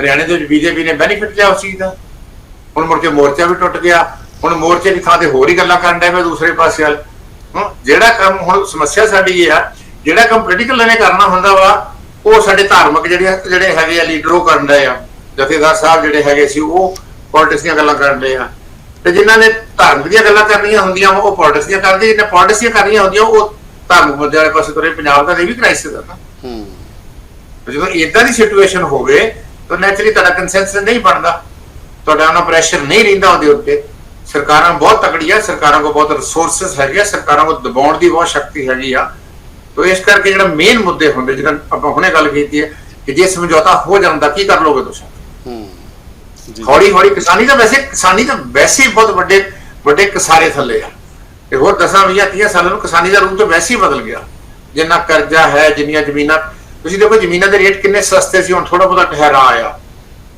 ਹਰਿਆਣੇ ਦੇ ਵਿੱਚ ਬੀਜੇਪੀ ਨੇ ਬੈਨੀਫਿਟ ਲਿਆ ਉਸ ਚੀਜ਼ ਦਾ। ਹੁਣ ਮੁੜ ਕੇ ਮੋਰਚਾ ਵੀ ਟੁੱਟ ਗਿਆ ਹੁਣ ਮੋਰਚੇ ਦੀ ਥਾਂ ਤੇ ਹੋਰ ਹੀ ਗੱਲਾਂ ਕਰਨ ਡਿਆ ਪਿਆ ਦੂਸਰੇ ਪਾਸੇ ਵੱਲ। ਹਮ, ਜਿਹੜਾ ਕੰਮ ਹੁਣ ਸਮੱਸਿਆ ਸਾਡੀ ਇਹ ਆ ਜਿਹੜਾ ਕੰਮ ਪੋਲੀਟੀਕਲ ਨੇ ਕਰਨਾ ਹੁੰਦਾ ਵਾ ਉਹ ਸਾਡੇ ਧਾਰਮਿਕ ਜਿਹੜੇ ਜਿਹੜੇ ਹੈਗੇ ਆ ਲੀਡਰ ਉਹ ਕਰਨ ਡਏ ਆ। ਜਥੇਦਾਰ ਸਾਹਿਬ ਜਿਹੜੇ ਹੈਗੇ ਸੀ ਉਹ ਪੋਲਿਟਿਕਸ ਦੀਆਂ ਗੱਲਾਂ ਡਏ ਆ। ਤੇ ਜਿਨ੍ਹਾਂ ਨੇ ਧਾਰਮਿਕ ਦੀਆਂ ਗੱਲਾਂ ਕਰਨੀਆਂ ਹੁੰਦੀਆਂ ਉਹ ਪੋਲਿਟਿਕਸ ਦੀਆਂ ਕਰਦੇ ਜਿਹਨੇ ਪੋਲਿਟਿਕਸ ਦੀਆਂ ਕਰਨੀਆਂ ਹੁੰਦੀਆਂ ਉਹ ਧਾਰਮਿਕ ਮੁੱਦੇ ਵਾਲੇ ਪਾਸੇ ਤੁਰੇ ਪੰਜਾਬ ਦਾ ਇਹ ਵੀ ਕ੍ਰਾਈਸਿਸ ਆ ਨਾ। ਹੂੰ। ਜਦੋਂ ਇਦਾਂ ਦੀ ਸਿਚੁਏਸ਼ਨ ਹੋਵੇ ਤਾਂ ਨੈਚੁਰਲੀ ਤੁਹਾਡਾ ਕੰਸੈਂਸਸ ਨਹੀਂ ਬਣਦਾ। ਤੁਹਾਡਾ ਉਹਨਾਂ ਪ੍ਰੈਸ਼ਰ ਨਹੀਂ ਰਹਿੰਦਾ ਉਹਦੇ ਉੱਤੇ। ਸਰਕਾਰਾਂ ਬਹੁਤ ਤਕੜੀਆਂ ਸਰਕਾਰਾਂ ਕੋਲ ਬਹੁਤ ਰਿਸੋਰਸਸ ਹੈਗੇ ਆ, ਸਰਕਾਰਾਂ ਕੋਲ ਦਬਾਉਣ ਦੀ ਬਹੁਤ ਸ਼ਕਤੀ ਹੈਗੀ ਆ। ਤੋ ਇਸ ਕਰਕੇ ਜਿਹੜਾ ਮੇਨ ਮੁੱਦੇ ਹੁੰਦੇ ਜਿਹੜਾ ਆਪਾਂ ਹੁਣੇ ਗੱਲ ਕੀਤੀ ਹੈ ਕਿ ਜੇ ਸਮਝੌਤਾ ਹੋ ਜਾਂਦਾ ਕੀ ਕਰ ਲੋਗੇ ਤੁਸੀਂ? ਹੌਲੀ ਹੌਲੀ ਕਿਸਾਨੀ ਤਾਂ ਵੈਸੇ ਕਿਸਾਨੀ ਤਾਂ ਵੈਸੇ ਬਹੁਤ ਵੱਡੇ ਵੱਡੇ ਕਿਸਾਰੇ ਥੱਲੇ ਆ। ਤੇ ਹੋਰ 10 20 30 ਸਾਲਾਂ ਨੂੰ ਕਿਸਾਨੀ ਦਾ ਰੂਪ ਤਾਂ ਵੈਸੇ ਹੀ ਬਦਲ ਗਿਆ। ਜਿੰਨਾ ਕਰਜ਼ਾ ਹੈ, ਜਿੰਨੀਆਂ ਜ਼ਮੀਨਾਂ, ਤੁਸੀਂ ਦੇਖੋ ਜ਼ਮੀਨਾਂ ਦੇ ਰੇਟ ਕਿੰਨੇ ਸਸਤੇ ਸੀ, ਹੁਣ ਥੋੜਾ ਬਹੁਤਾ ਠਹਿਰਾ ਆਇਆ।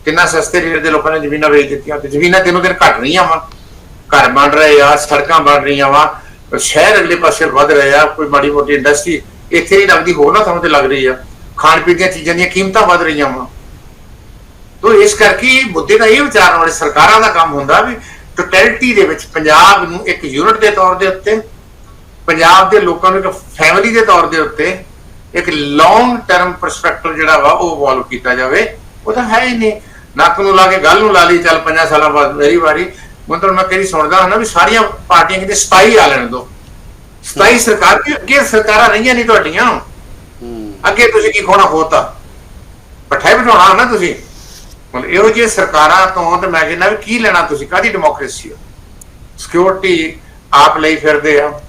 ਕਿੰਨਾ ਸਸਤੇ ਰੇਟ ਦੇ ਲੋਕਾਂ ਨੇ ਜ਼ਮੀਨਾਂ ਵੇਚ ਦਿੱਤੀਆਂ ਤੇ ਜ਼ਮੀਨਾਂ ਦਿਨੋਂ ਦਿਨ ਘਟ ਰਹੀਆਂ ਵਾ। ਘਰ ਬਣ ਰਹੇ ਆ, ਸੜਕਾਂ ਬਣ ਰਹੀਆਂ ਵਾ। ਸ਼ਹਿਰ ਅਗਲੇ ਪਾਸੇ ਵੱਧ ਰਹੇ ਆ, ਕੋਈ ਮਾੜੀ ਮੋਟੀ ਇੰਡਸਟਰੀ ਇੱਥੇ ਨਹੀਂ ਲੱਗਦੀ, ਹੋਰ ਨਾ ਥਾਂ ਤੇ ਲੱਗ ਰਹੀ ਆ। ਖਾਣ ਪੀਣ ਦੀਆਂ ਚੀਜ਼ਾਂ ਦੀਆਂ ਕੀਮਤਾਂ ਵੱਧ ਰਹੀਆਂ ਵਾ। ਤੋ ਇਸ ਕਰਕੇ ਮੁੱਦੇ ਦਾ ਇਹ ਵਿਚਾਰਨ ਵਾਲੇ ਸਰਕਾਰਾਂ ਦਾ ਕੰਮ ਹੁੰਦਾ ਵੀ ਟੋਟੈਲਿਟੀ ਦੇ ਵਿੱਚ ਪੰਜਾਬ ਨੂੰ ਇੱਕ ਯੂਨਿਟ ਦੇ ਤੌਰ ਦੇ ਉੱਤੇ ਪੰਜਾਬ ਦੇ ਲੋਕਾਂ ਨੂੰ ਇੱਕ ਫੈਮਿਲੀ ਦੇ ਤੌਰ ਦੇ ਉੱਤੇ ਇੱਕ ਲੌਂਗ ਟਰਮ ਪਰਸਪੈਕਟਿਵ ਜਿਹੜਾ ਵਾ ਉਹ ਇਵੋਲਵ ਕੀਤਾ ਜਾਵੇ ਉਹ ਤਾਂ ਹੈ ਹੀ ਨਹੀਂ। ਨੱਕ ਨੂੰ ਲਾ ਕੇ ਗੱਲ ਨੂੰ ਲਾ ਲਈ ਚੱਲ ਪੰਜਾਂ ਸਾਲਾਂ ਬਾਅਦ ਮੇਰੀ ਵਾਰੀ। ਹੁਣ ਤਾਂ ਮੈਂ ਕਿਹੜੀ ਸੁਣਦਾ ਹਾਂ ਨਾ ਵੀ ਸਾਰੀਆਂ ਪਾਰਟੀਆਂ ਕਿਤੇ ਸਪਾਈ ਆ ਲੈਣ ਦੋ। ਸਪਾਈ ਸਰਕਾਰ ਦੀ ਅੱਗੇ ਸਰਕਾਰਾਂ ਰਹੀਆਂ ਨਹੀਂ ਤੁਹਾਡੀਆਂ। ਅੱਗੇ ਤੁਸੀਂ ਕੀ ਖੋਣਾ ਖੋਤਾ ਪਠਾਈ ਬਿਠਾਉਣਾ ਨਾ ਤੁਸੀਂ। ਹੁਣ ਇਹੋ ਜਿਹੇ ਸਰਕਾਰਾਂ ਤੋਂ ਤੇ ਮੈਂ ਕਹਿੰਦਾ ਵੀ ਕੀ ਲੈਣਾ ਤੁਸੀਂ? ਕਾਦੀ ਡੈਮੋਕ੍ਰੇਸੀ ਆ? ਸਿਕਿਉਰਿਟੀ ਆਪ ਲਈ ਫਿਰਦੇ ਆ।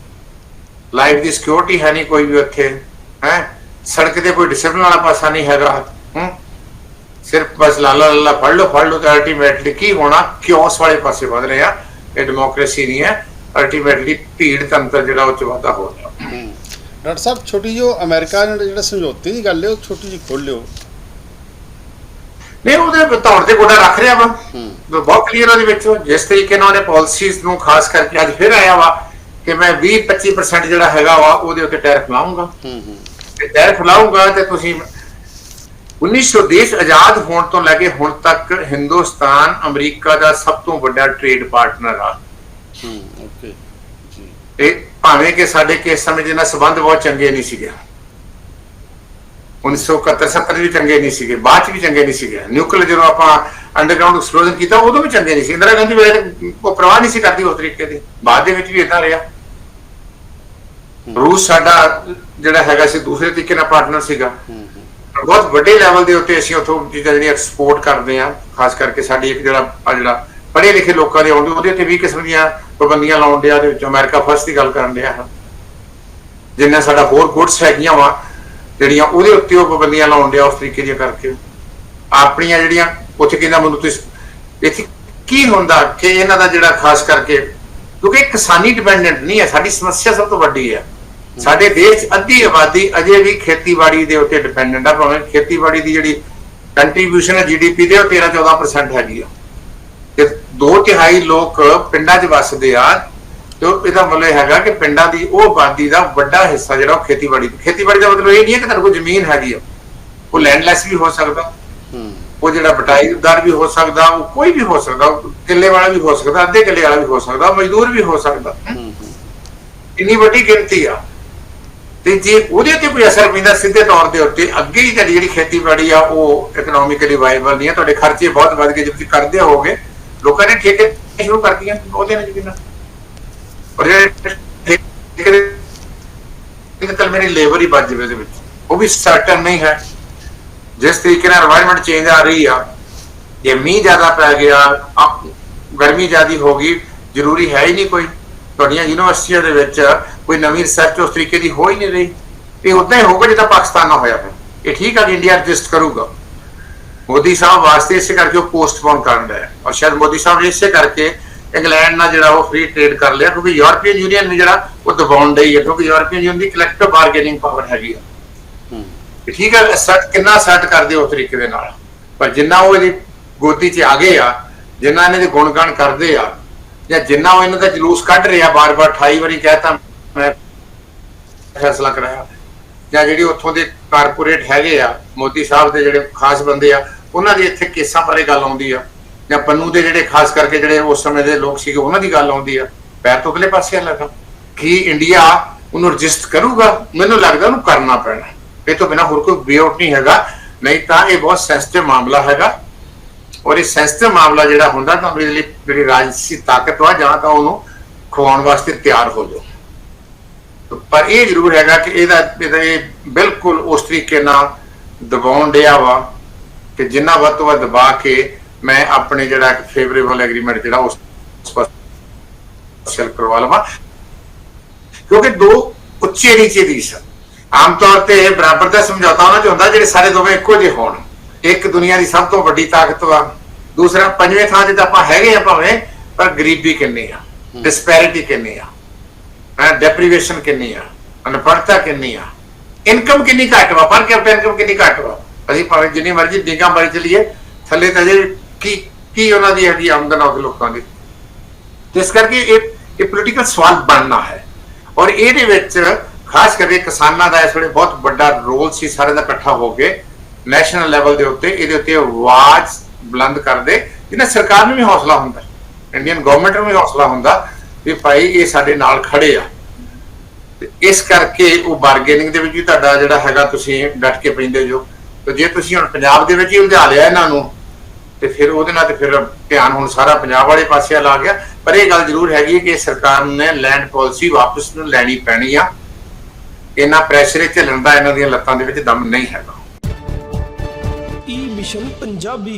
ਲਾਈਫ ਦੀ ਸਿਕਿਉਰਿਟੀ ਹੈ ਨਹੀਂ ਕੋਈ ਵੀ ਉੱਥੇ, ਹੈ? ਸੜਕ ਤੇ ਕੋਈ ਡਿਸਪਲਿਨ ਵਾਲਾ ਪਾਸਾ ਨਹੀਂ ਹੈਗਾ। ਹੂੰ? ਸਿਰਫ ਬਸ ਲਾਲਾ ਲਾਲਾ ਫੜ ਲਓ ਫੜ ਲਓ ਤੇ ਅਲਟੀਮੇਟਲੀ ਕੀ ਹੋਣਾ? ਕਿਉਸ ਵਾਲੇ ਪਾਸੇ ਵਧ ਰਹੇ ਆ? ਇਹ ਡੈਮੋਕ੍ਰੇਸੀ ਨਹੀਂ ਹੈ। ਅਲਟੀਮੇਟਲੀ ਭੀੜ ਤੰਤਰ ਜਿਹੜਾ ਉਹ ਚ ਵਾਧਾ ਹੋ ਰਿਹਾ। ਡਾਕਟਰ ਸਾਹਿਬ, ਛੋਟੀ ਜਿਹੀ ਅਮਰੀਕਾ ਨਾਲ ਜਿਹੜਾ ਸਮਝੌਤੇ ਦੀ ਗੱਲ ਹੈ, ਉਹ ਛੋਟੀ ਜਿਹੀ ਖੋਲ ਲਿਓ। ਨਹੀਂ ਉਹਦੇ ਤੌਰ ਤੇ ਗੋਡਾ ਰੱਖ ਰਿਹਾ ਵਾ। ਬਹੁਤ ਕਲੀਅਰ ਉਹਦੇ ਵਿੱਚ ਜਿਸ ਤਰੀਕੇ ਨਾਲ ਉਹਨੇ ਪਾਲਿਸੀਜ਼ ਨੂੰ ਖਾਸ ਕਰਕੇ ਅੱਜ ਫਿਰ ਆਇਆ ਵਾ ਕਿ ਮੈਂ 20 25% ਜਿਹੜਾ ਹੈਗਾ ਵਾ ਉਹਦੇ ਉੱਤੇ ਟੈਰਿਫ ਲਾਉਂਗਾ ਹੂੰ ਹੂੰ। ਤੇ ਟੈਰਿਫ ਲਾਉਂਗਾ ਤੇ ਤੁਸੀਂ 1900 ਦੇਸ਼ ਆਜ਼ਾਦ ਹੋਣ ਤੋਂ ਲੈ ਕੇ ਹੁਣ ਤੱਕ ਹਿੰਦੁਸਤਾਨ ਅਮਰੀਕਾ ਦਾ ਸਭ ਤੋਂ ਵੱਡਾ ਟ੍ਰੇਡ ਪਾਰਟਨਰ ਆ। ਹੂੰ ਓਕੇ। ਜੀ। ਤੇ ਭਾਵੇਂ ਕਿ ਸਾਡੇ ਕਿਸ ਸਮੇਂ ਦੇ ਨਾਲ ਸੰਬੰਧ ਬਹੁਤ ਚੰਗੇ ਨਹੀਂ ਸੀਗੇ। 1971 70 ਵੀ ਚੰਗੇ ਨਹੀਂ ਸੀਗੇ ਬਾਅਦ ਚ ਵੀ ਚੰਗੇ ਨਹੀਂ ਸੀਗੇ ਨਿਊਕਲੀਅਰ ਜਦੋਂ ਆਪਾਂ ਅੰਡਰਗਰਾਉਂਡ ਐਕਸਪਲੋਜਨ ਕੀਤਾ ਉਦੋਂ ਵੀ ਚੰਗੇ ਨਹੀਂ ਸੀ ਇੰਦਰਾ ਗਾਂਧੀ ਵੇਲੇ ਉਹ ਪ੍ਰਵਾਹ ਨਹੀਂ ਸੀ ਕਰਦੀ ਉਸ ਤਰੀਕੇ ਦੀ ਬਾਅਦ ਦੇ ਵਿੱਚ ਵੀ ਇਦਾਂ ਰਿਹਾ ਰੂਸ ਸਾਡਾ ਜਿਹੜਾ ਹੈਗਾ ਸੀ ਦੂਸਰੇ ਤਰੀਕੇ ਨਾਲ ਪਾਰਟਨਰ ਸੀਗਾ ਬਹੁਤ ਵੱਡੇ ਲੈਵਲ ਦੇ ਉੱਤੇ ਅਸੀਂ ਉੱਥੋਂ ਚੀਜ਼ਾਂ ਜਿਹੜੀਆਂ ਐਕਸਪੋਰਟ ਕਰਦੇ ਆ ਖਾਸ ਕਰਕੇ ਸਾਡੀ ਇੱਕ ਜਿਹੜਾ ਆ ਜਿਹੜਾ ਪੜ੍ਹੇ ਲਿਖੇ ਲੋਕਾਂ ਦੇ ਆਉਂਦੇ ਉਹਦੇ ਤੇ ਵੀ ਕਿਸਮ ਦੀਆਂ ਪਾਬੰਦੀਆਂ ਲਾਉਣ ਡਿਆ ਦੇ ਵਿੱਚ ਅਮਰੀਕਾ ਫਸਟ ਦੀ ਗੱਲ ਕਰਨ ਡਿਆ ਹਾਂ ਜਿੰਨਾ ਸਾਡਾ ਹੋਰ ਗੁੱਡਸ ਹੈਗੀਆਂ ਵਾ ਜਿਹੜੀਆਂ ਉਹਦੇ ਉੱਤੇ ਉਹ ਪਾਬੰਦੀਆਂ ਲਾਉਣ ਡਿਆ ਉਸ ਤਰੀਕੇ ਦੀਆਂ ਕਰਕੇ। ਆਪਣੀਆਂ ਜਿਹੜੀਆਂ, ਉੱਥੇ ਕਹਿੰਦਾ ਮੈਨੂੰ ਤੁਸੀਂ ਇੱਥੇ ਕੀ ਹੁੰਦਾ ਕਿ ਇਹਨਾਂ ਦਾ ਜਿਹੜਾ ਖਾਸ ਕਰਕੇ, ਕਿਉਂਕਿ ਕਿਸਾਨੀ ਡਿਪੈਂਡੈਂਟ ਨਹੀਂ ਹੈ, ਸਾਡੀ ਸਮੱਸਿਆ ਸਭ ਤੋਂ ਵੱਡੀ ਹੈ। ਸਾਡੇ ਦੇਸ਼ ਅੱਧੀ ਆਬਾਦੀ ਅਜੇ ਵੀ ਖੇਤੀਬਾੜੀ ਦੇ ਉੱਤੇ ਡਿਪੈਂਡੈਂਟ ਆ, ਭਾਵੇਂ ਖੇਤੀਬਾੜੀ ਦੀ ਜਿਹੜੀ ਕੰਟਰੀਬਿਊਸ਼ਨ ਹੈ ਜੀਡੀਪੀ ਦੇ ਉਹ 13-14% ਹੈਗੀ ਆ। ਤੇ ਦੋ ਤਿਹਾਈ ਲੋਕ ਪਿੰਡਾਂ 'ਚ ਵੱਸਦੇ ਆ ਤੇ ਇਹਦਾ ਮਤਲਬ ਹੈਗਾ ਕਿ ਪਿੰਡਾਂ ਦੀ ਉਹ ਆਬਾਦੀ ਦਾ ਵੱਡਾ ਹਿੱਸਾ ਜਿਹੜਾ ਉਹ ਖੇਤੀਬਾੜੀ ਖੇਤੀਬਾੜੀ ਦਾ ਮਤਲਬ ਇਹ ਨਹੀਂ ਹੈ ਕਿ ਤੁਹਾਡੇ ਕੋਲ ਜ਼ਮੀਨ ਹੈਗੀ ਆ। ਉਹ ਲੈਂਡਲੈਸ ਵੀ ਹੋ ਸਕਦਾ। ਹੂੰ। ਉਹ ਜਿਹੜਾ ਬਟਾਈਦਾਰ ਵੀ ਹੋ ਸਕਦਾ ਉਹ ਕੋਈ ਵੀ ਹੋ ਸਕਦਾ ਕਿੱਲੇ ਵਾਲਾ ਵੀ ਹੋ ਸਕਦਾ ਅੱਧੇ ਕਿੱਲੇ ਵਾਲਾ ਵੀ ਹੋ ਸਕਦਾ ਮਜ਼ਦੂਰ ਵੀ ਹੋ ਸਕਦਾ। ਹੂੰ ਹੂੰ। ਇੰਨੀ ਵੱਡੀ ਗਿਣਤੀ ਆ। ਤੇ ਜੇ ਉਹਦੇ ਤੇ ਕੋਈ ਅਸਰ ਪੈਂਦਾ ਸਿੱਧੇ ਤੌਰ ਦੇ ਉੱਤੇ ਅੱਗੇ ਹੀ ਤੁਹਾਡੀ ਜਿਹੜੀ ਖੇਤੀਬਾੜੀ ਆ ਉਹ ਇਕਨੋਮਿਕਲੀ ਵਾਇਬਲ ਨਹੀਂ ਆ। ਤੁਹਾਡੇ ਖਰਚੇ ਬਹੁਤ ਵੱਧ ਗਏ ਜੇ ਤੁਸੀਂ ਕਰਦੇ ਹੋਗੇ ਲੋਕਾਂ ਨੇ ਠੇਕੇ ਸ਼ੁਰੂ ਕਰ ਦਿੱਤੀਆਂ ਉਹਦੇ ਨਾਲ ਜ਼ਮੀਨਾਂ ਔਰ ਇਹ ਕੱਲ ਮੇਰੀ ਲੇਬਰ ਹੀ ਬਚ ਜਵੇ ਉਹਦੇ ਵਿੱਚ। ਉਹ ਵੀ ਸਰਟਨ ਨਹੀਂ ਹੈ। ਜਿਸ ਤਰੀਕੇ ਨਾਲ এনवायरमेंट ਚੇਂਜ ਆ ਰਹੀ ਆ, ਜੇ ਮੀਂਹ ਜ਼ਿਆਦਾ ਪੈ ਗਿਆ ਗਰਮੀ ਜ਼ਿਆਦੀ ਹੋ ਗਈ, ਜ਼ਰੂਰੀ ਹੈ ਹੀ ਨਹੀਂ ਕੋਈ। ਤੁਹਾਡੀਆਂ ਯੂਨੀਵਰਸਿਟੀਆਂ ਦੇ ਵਿੱਚ ਕੋਈ ਨਵੀਂ ਰਿਸਰਚ ਉਸ ਤਰੀਕੇ ਦੀ ਹੋ ਹੀ ਨਹੀਂ ਰਹੀ। ਇਹ ਉਦਾਂ ਹੀ ਹੋਊਗਾ ਜਿੱਦਾਂ ਪਾਕਿਸਤਾਨ ਨਾਲ ਹੋਇਆ ਹੈ ਇਹ ਠੀਕ ਆ ਕਿ ਇੰਡੀਆ ਐਡਜਸਟ ਕਰੂਗਾ। ਮੋਦੀ ਸਾਹਿਬ ਵਾਸਤੇ ਇਸੇ ਕਰਕੇ ਉਹ ਪੋਸਟਪੋਨ ਕਰਨ ਦਾ ਹੈ। ਔਰ ਸ਼ਾਇਦ ਮੋਦੀ ਸਾਹਿਬ ਨੇ ਇਸੇ ਕਰਕੇ ਇੰਗਲੈਂਡ ਨਾਲ ਜਿਹੜਾ ਉਹ ਫ੍ਰੀ ਟ੍ਰੇਡ ਕਰ ਲਿਆ ਕਿਉਂਕਿ ਯੂਰਪੀਅਨ ਯੂਨੀਅਨ ਨੇ ਜਿਹੜਾ ਉਹ ਦਬਾਉਣ ਡਈ ਹੈ ਕਿਉਂਕਿ ਯੂਰਪੀਅਨ ਯੂਨੀਅਨ ਦੀ ਕਲੈਕਟਿਵ ਬਾਰਗੇਨਿੰਗ ਪਾਵਰ ਹੈਗੀ ਆ। ਠੀਕ ਹੈ ਸੈਟ ਕਿੰਨਾ ਸੈੱਟ ਕਰਦੇ ਉਸ ਤਰੀਕੇ ਦੇ ਨਾਲ? ਪਰ ਜਿੰਨਾ ਉਹ ਇਹਦੀ ਗੋਦੀ 'ਚ ਆ ਗਏ ਆ ਜਿੰਨਾ ਇਹਨਾਂ ਦੇ ਗੁਣਗਾਨ ਕਰਦੇ ਆ ਜਾਂ ਜਿੰਨਾ ਉਹ ਇਹਨਾਂ ਦਾ ਜਲੂਸ ਕੱਢ ਰਿਹਾ ਬਾਰ-ਬਾਰ 28 ਵਾਰੀ ਕਹਿਤਾ ਮੈਂ ਫੈਸਲਾ ਕਰਾਇਆ ਜਾਂ ਜਿਹੜੀ ਉੱਥੋਂ ਦੇ ਕਾਰਪੋਰੇਟ ਹੈਗੇ ਆ ਮੋਦੀ ਸਾਹਿਬ ਦੇ ਜਿਹੜੇ ਖਾਸ ਬੰਦੇ ਆ ਉਹਨਾਂ ਦੀ ਇੱਥੇ ਕੇਸਾਂ ਬਾਰੇ ਗੱਲ ਆਉਂਦੀ ਆ। ਜਾਂ ਪੰਨੂ ਦੇ ਜਿਹੜੇ ਖਾਸ ਕਰਕੇ ਜਿਹੜੇ ਉਸ ਸਮੇਂ ਦੇ ਲੋਕ ਸੀਗੇ, ਉਹਨਾਂ ਦੀ ਗੱਲ ਆਉਂਦੀ ਆ। ਪੈਰ ਤੋਂ ਅਗਲੇ ਪਾਸੇ ਲੱਗਾ ਕੀ ਇੰਡੀਆ ਉਹਨੂੰ ਰਜਿਸਟ ਕਰੂਗਾ? ਮੈਨੂੰ ਲੱਗਦਾ ਉਹਨੂੰ ਕਰਨਾ ਪੈਣਾ। ਇਹ ਤੋਂ ਬਿਨਾ ਹੋਰ ਕੋਈ ਵੇ ਨਹੀਂ ਹੈਗਾ। ਨਹੀਂ ਤਾਂ ਇਹ ਬਹੁਤ ਸੈਂਸਿਟਿਵ ਮਾਮਲਾ ਹੈਗਾ। ਔਰ ਇਹ ਸੈਂਸਿਟਿਵ ਮਾਮਲਾ ਜਿਹੜਾ ਹੁੰਦਾ ਤਾਂ ਉਹਦੇ ਲਈ ਜਿਹੜੀ ਰਾਜਸੀ ਤਾਕਤ ਵਾ ਜਾਂ ਤਾਂ ਉਹਨੂੰ ਖਵਾਉਣ ਵਾਸਤੇ ਤਿਆਰ ਹੋ ਜਾਓ। ਪਰ ਇਹ ਜ਼ਰੂਰ ਹੈਗਾ ਕਿ ਇਹਦਾ ਇਹਦਾ ਇਹ ਬਿਲਕੁਲ ਉਸ ਤਰੀਕੇ ਨਾਲ ਦਬਾਉਣ ਡਿਆ ਵਾ ਕਿ ਜਿੰਨਾ ਵੱਧ ਤੋਂ ਵੱਧ ਦਬਾ ਕੇ ਮੈਂ ਆਪਣੇ ਜਿਹੜਾ ਫੇਵਰੇਬਲ ਐਗਰੀਮੈਂਟ ਜਿਹੜਾ ਉਸ ਸੈਲ ਕਰਵਾ ਲਵਾਂ। ਕਿਉਂਕਿ ਦੋ ਉੱਚੇ ਨੀਚੇ ਦੀ ਸਨ ਆਮ ਤੌਰ ਤੇ ਬਰਾਬਰ ਦਾ ਸਮਝੌਤਾ ਉਹਨਾਂ ਚ ਹੁੰਦਾ ਜਿਹੜੇ ਸਾਰੇ ਦੋਵੇਂ ਇੱਕੋ ਜਿਹੇ ਹੋਣ। ਇੱਕ ਦੁਨੀਆ ਦੀ ਸਭ ਤੋਂ ਵੱਡੀ ਤਾਕਤ ਵਾ ਦੂਸਰਾ ਪੰਜਵੇਂ ਥਾਂ ਤੇ ਤਾਂ ਆਪਾਂ ਹੈਗੇ ਆ ਭਾਵੇਂ ਪਰ ਗਰੀਬੀ ਕਿੰਨੀ ਆ ਡਿਸਪੈਰਿਟੀ ਕਿੰਨੀ ਆ ਹੈ ਡੈਪਰੀਵੇਸ਼ਨ ਕਿੰਨੀ ਆ ਅਨਪੜਤਾ ਕਿੰਨੀ ਆ। ਇਨਕਮ ਕਿੰਨੀ ਘੱਟ ਵਾ ਪਰ ਕੈਪੀਟਲ ਇਨਕਮ ਕਿੰਨੀ ਘੱਟ ਵਾ। ਅਸੀਂ ਭਾਵੇਂ ਜਿੰਨੀ ਮਰਜ਼ੀ ਡਿੰਗਾ ਮਾਰੀ ਚਲੀਏ ਥੱਲੇ ਤਾਂ ਜੇ ਕੀ ਕੀ ਉਹਨਾਂ ਦੀ ਹੈਗੀ ਆਮਦਨ ਆ ਲੋਕਾਂ ਦੀ? ਇਸ ਕਰਕੇ ਇਹ ਇਹ ਪੋਲੀਟੀਕਲ ਸਵਾਲ ਬਣਨਾ ਹੈ। ਔਰ ਇਹਦੇ ਵਿੱਚ ਖਾਸ ਕਰਕੇ ਕਿਸਾਨਾਂ ਦਾ ਇਸ ਵੇਲੇ ਬਹੁਤ ਵੱਡਾ ਰੋਲ ਸੀ ਸਾਰੇ ਦਾ ਇਕੱਠਾ ਹੋ ਕੇ ਨੈਸ਼ਨਲ ਲੈਵਲ ਦੇ ਉੱਤੇ, ਇਹਦੇ ਉੱਤੇ ਆਵਾਜ਼ ਬੁਲੰਦ ਕਰਦੇ ਜਿਹਨਾਂ ਸਰਕਾਰ ਨੂੰ ਵੀ ਹੌਸਲਾ ਹੁੰਦਾ ਇੰਡੀਅਨ ਗਵਰਨਮੈਂਟ ਨੂੰ ਵੀ ਹੌਸਲਾ ਹੁੰਦਾ ਵੀ ਭਾਈ ਇਹ ਸਾਡੇ ਨਾਲ ਖੜੇ ਆ। ਤੇ ਇਸ ਕਰਕੇ ਉਹ ਬਾਰਗੇਨਿੰਗ ਦੇ ਵਿੱਚ ਵੀ ਤੁਹਾਡਾ ਜਿਹੜਾ ਹੈਗਾ ਤੁਸੀਂ ਡਟ ਕੇ ਪੈਂਦੇ ਜੋ। ਤੇ ਜੇ ਤੁਸੀਂ ਹੁਣ ਪੰਜਾਬ ਦੇ ਵਿੱਚ ਹੀ ਉਲਝਾ ਲਿਆ ਇਹਨਾਂ ਨੂੰ ਤੇ ਫਿਰ ਉਹਦੇ ਨਾਲ ਤੇ ਫਿਰ ਧਿਆਨ ਹੁਣ ਸਾਰਾ ਪੰਜਾਬ ਵਾਲੇ ਪਾਸੇ ਲਾ ਗਿਆ। ਪਰ ਇਹ ਗੱਲ ਜ਼ਰੂਰ ਹੈਗੀ ਹੈ ਕਿ ਸਰਕਾਰ ਨੇ ਲੈਂਡ ਪਾਲਿਸੀ ਵਾਪਸ ਨੂੰ ਲੈਣੀ ਪੈਣੀ ਆ। ਇਹਨਾਂ ਪ੍ਰੈਸ਼ਰ ਝੱਲਣ ਦਾ ਇਹਨਾਂ ਦੀਆਂ ਲੱਤਾਂ ਦੇ ਵਿੱਚ ਦਮ ਨਹੀਂ ਹੈਗਾ। ਈ ਮਿਸ਼ਨ ਪੰਜਾਬੀ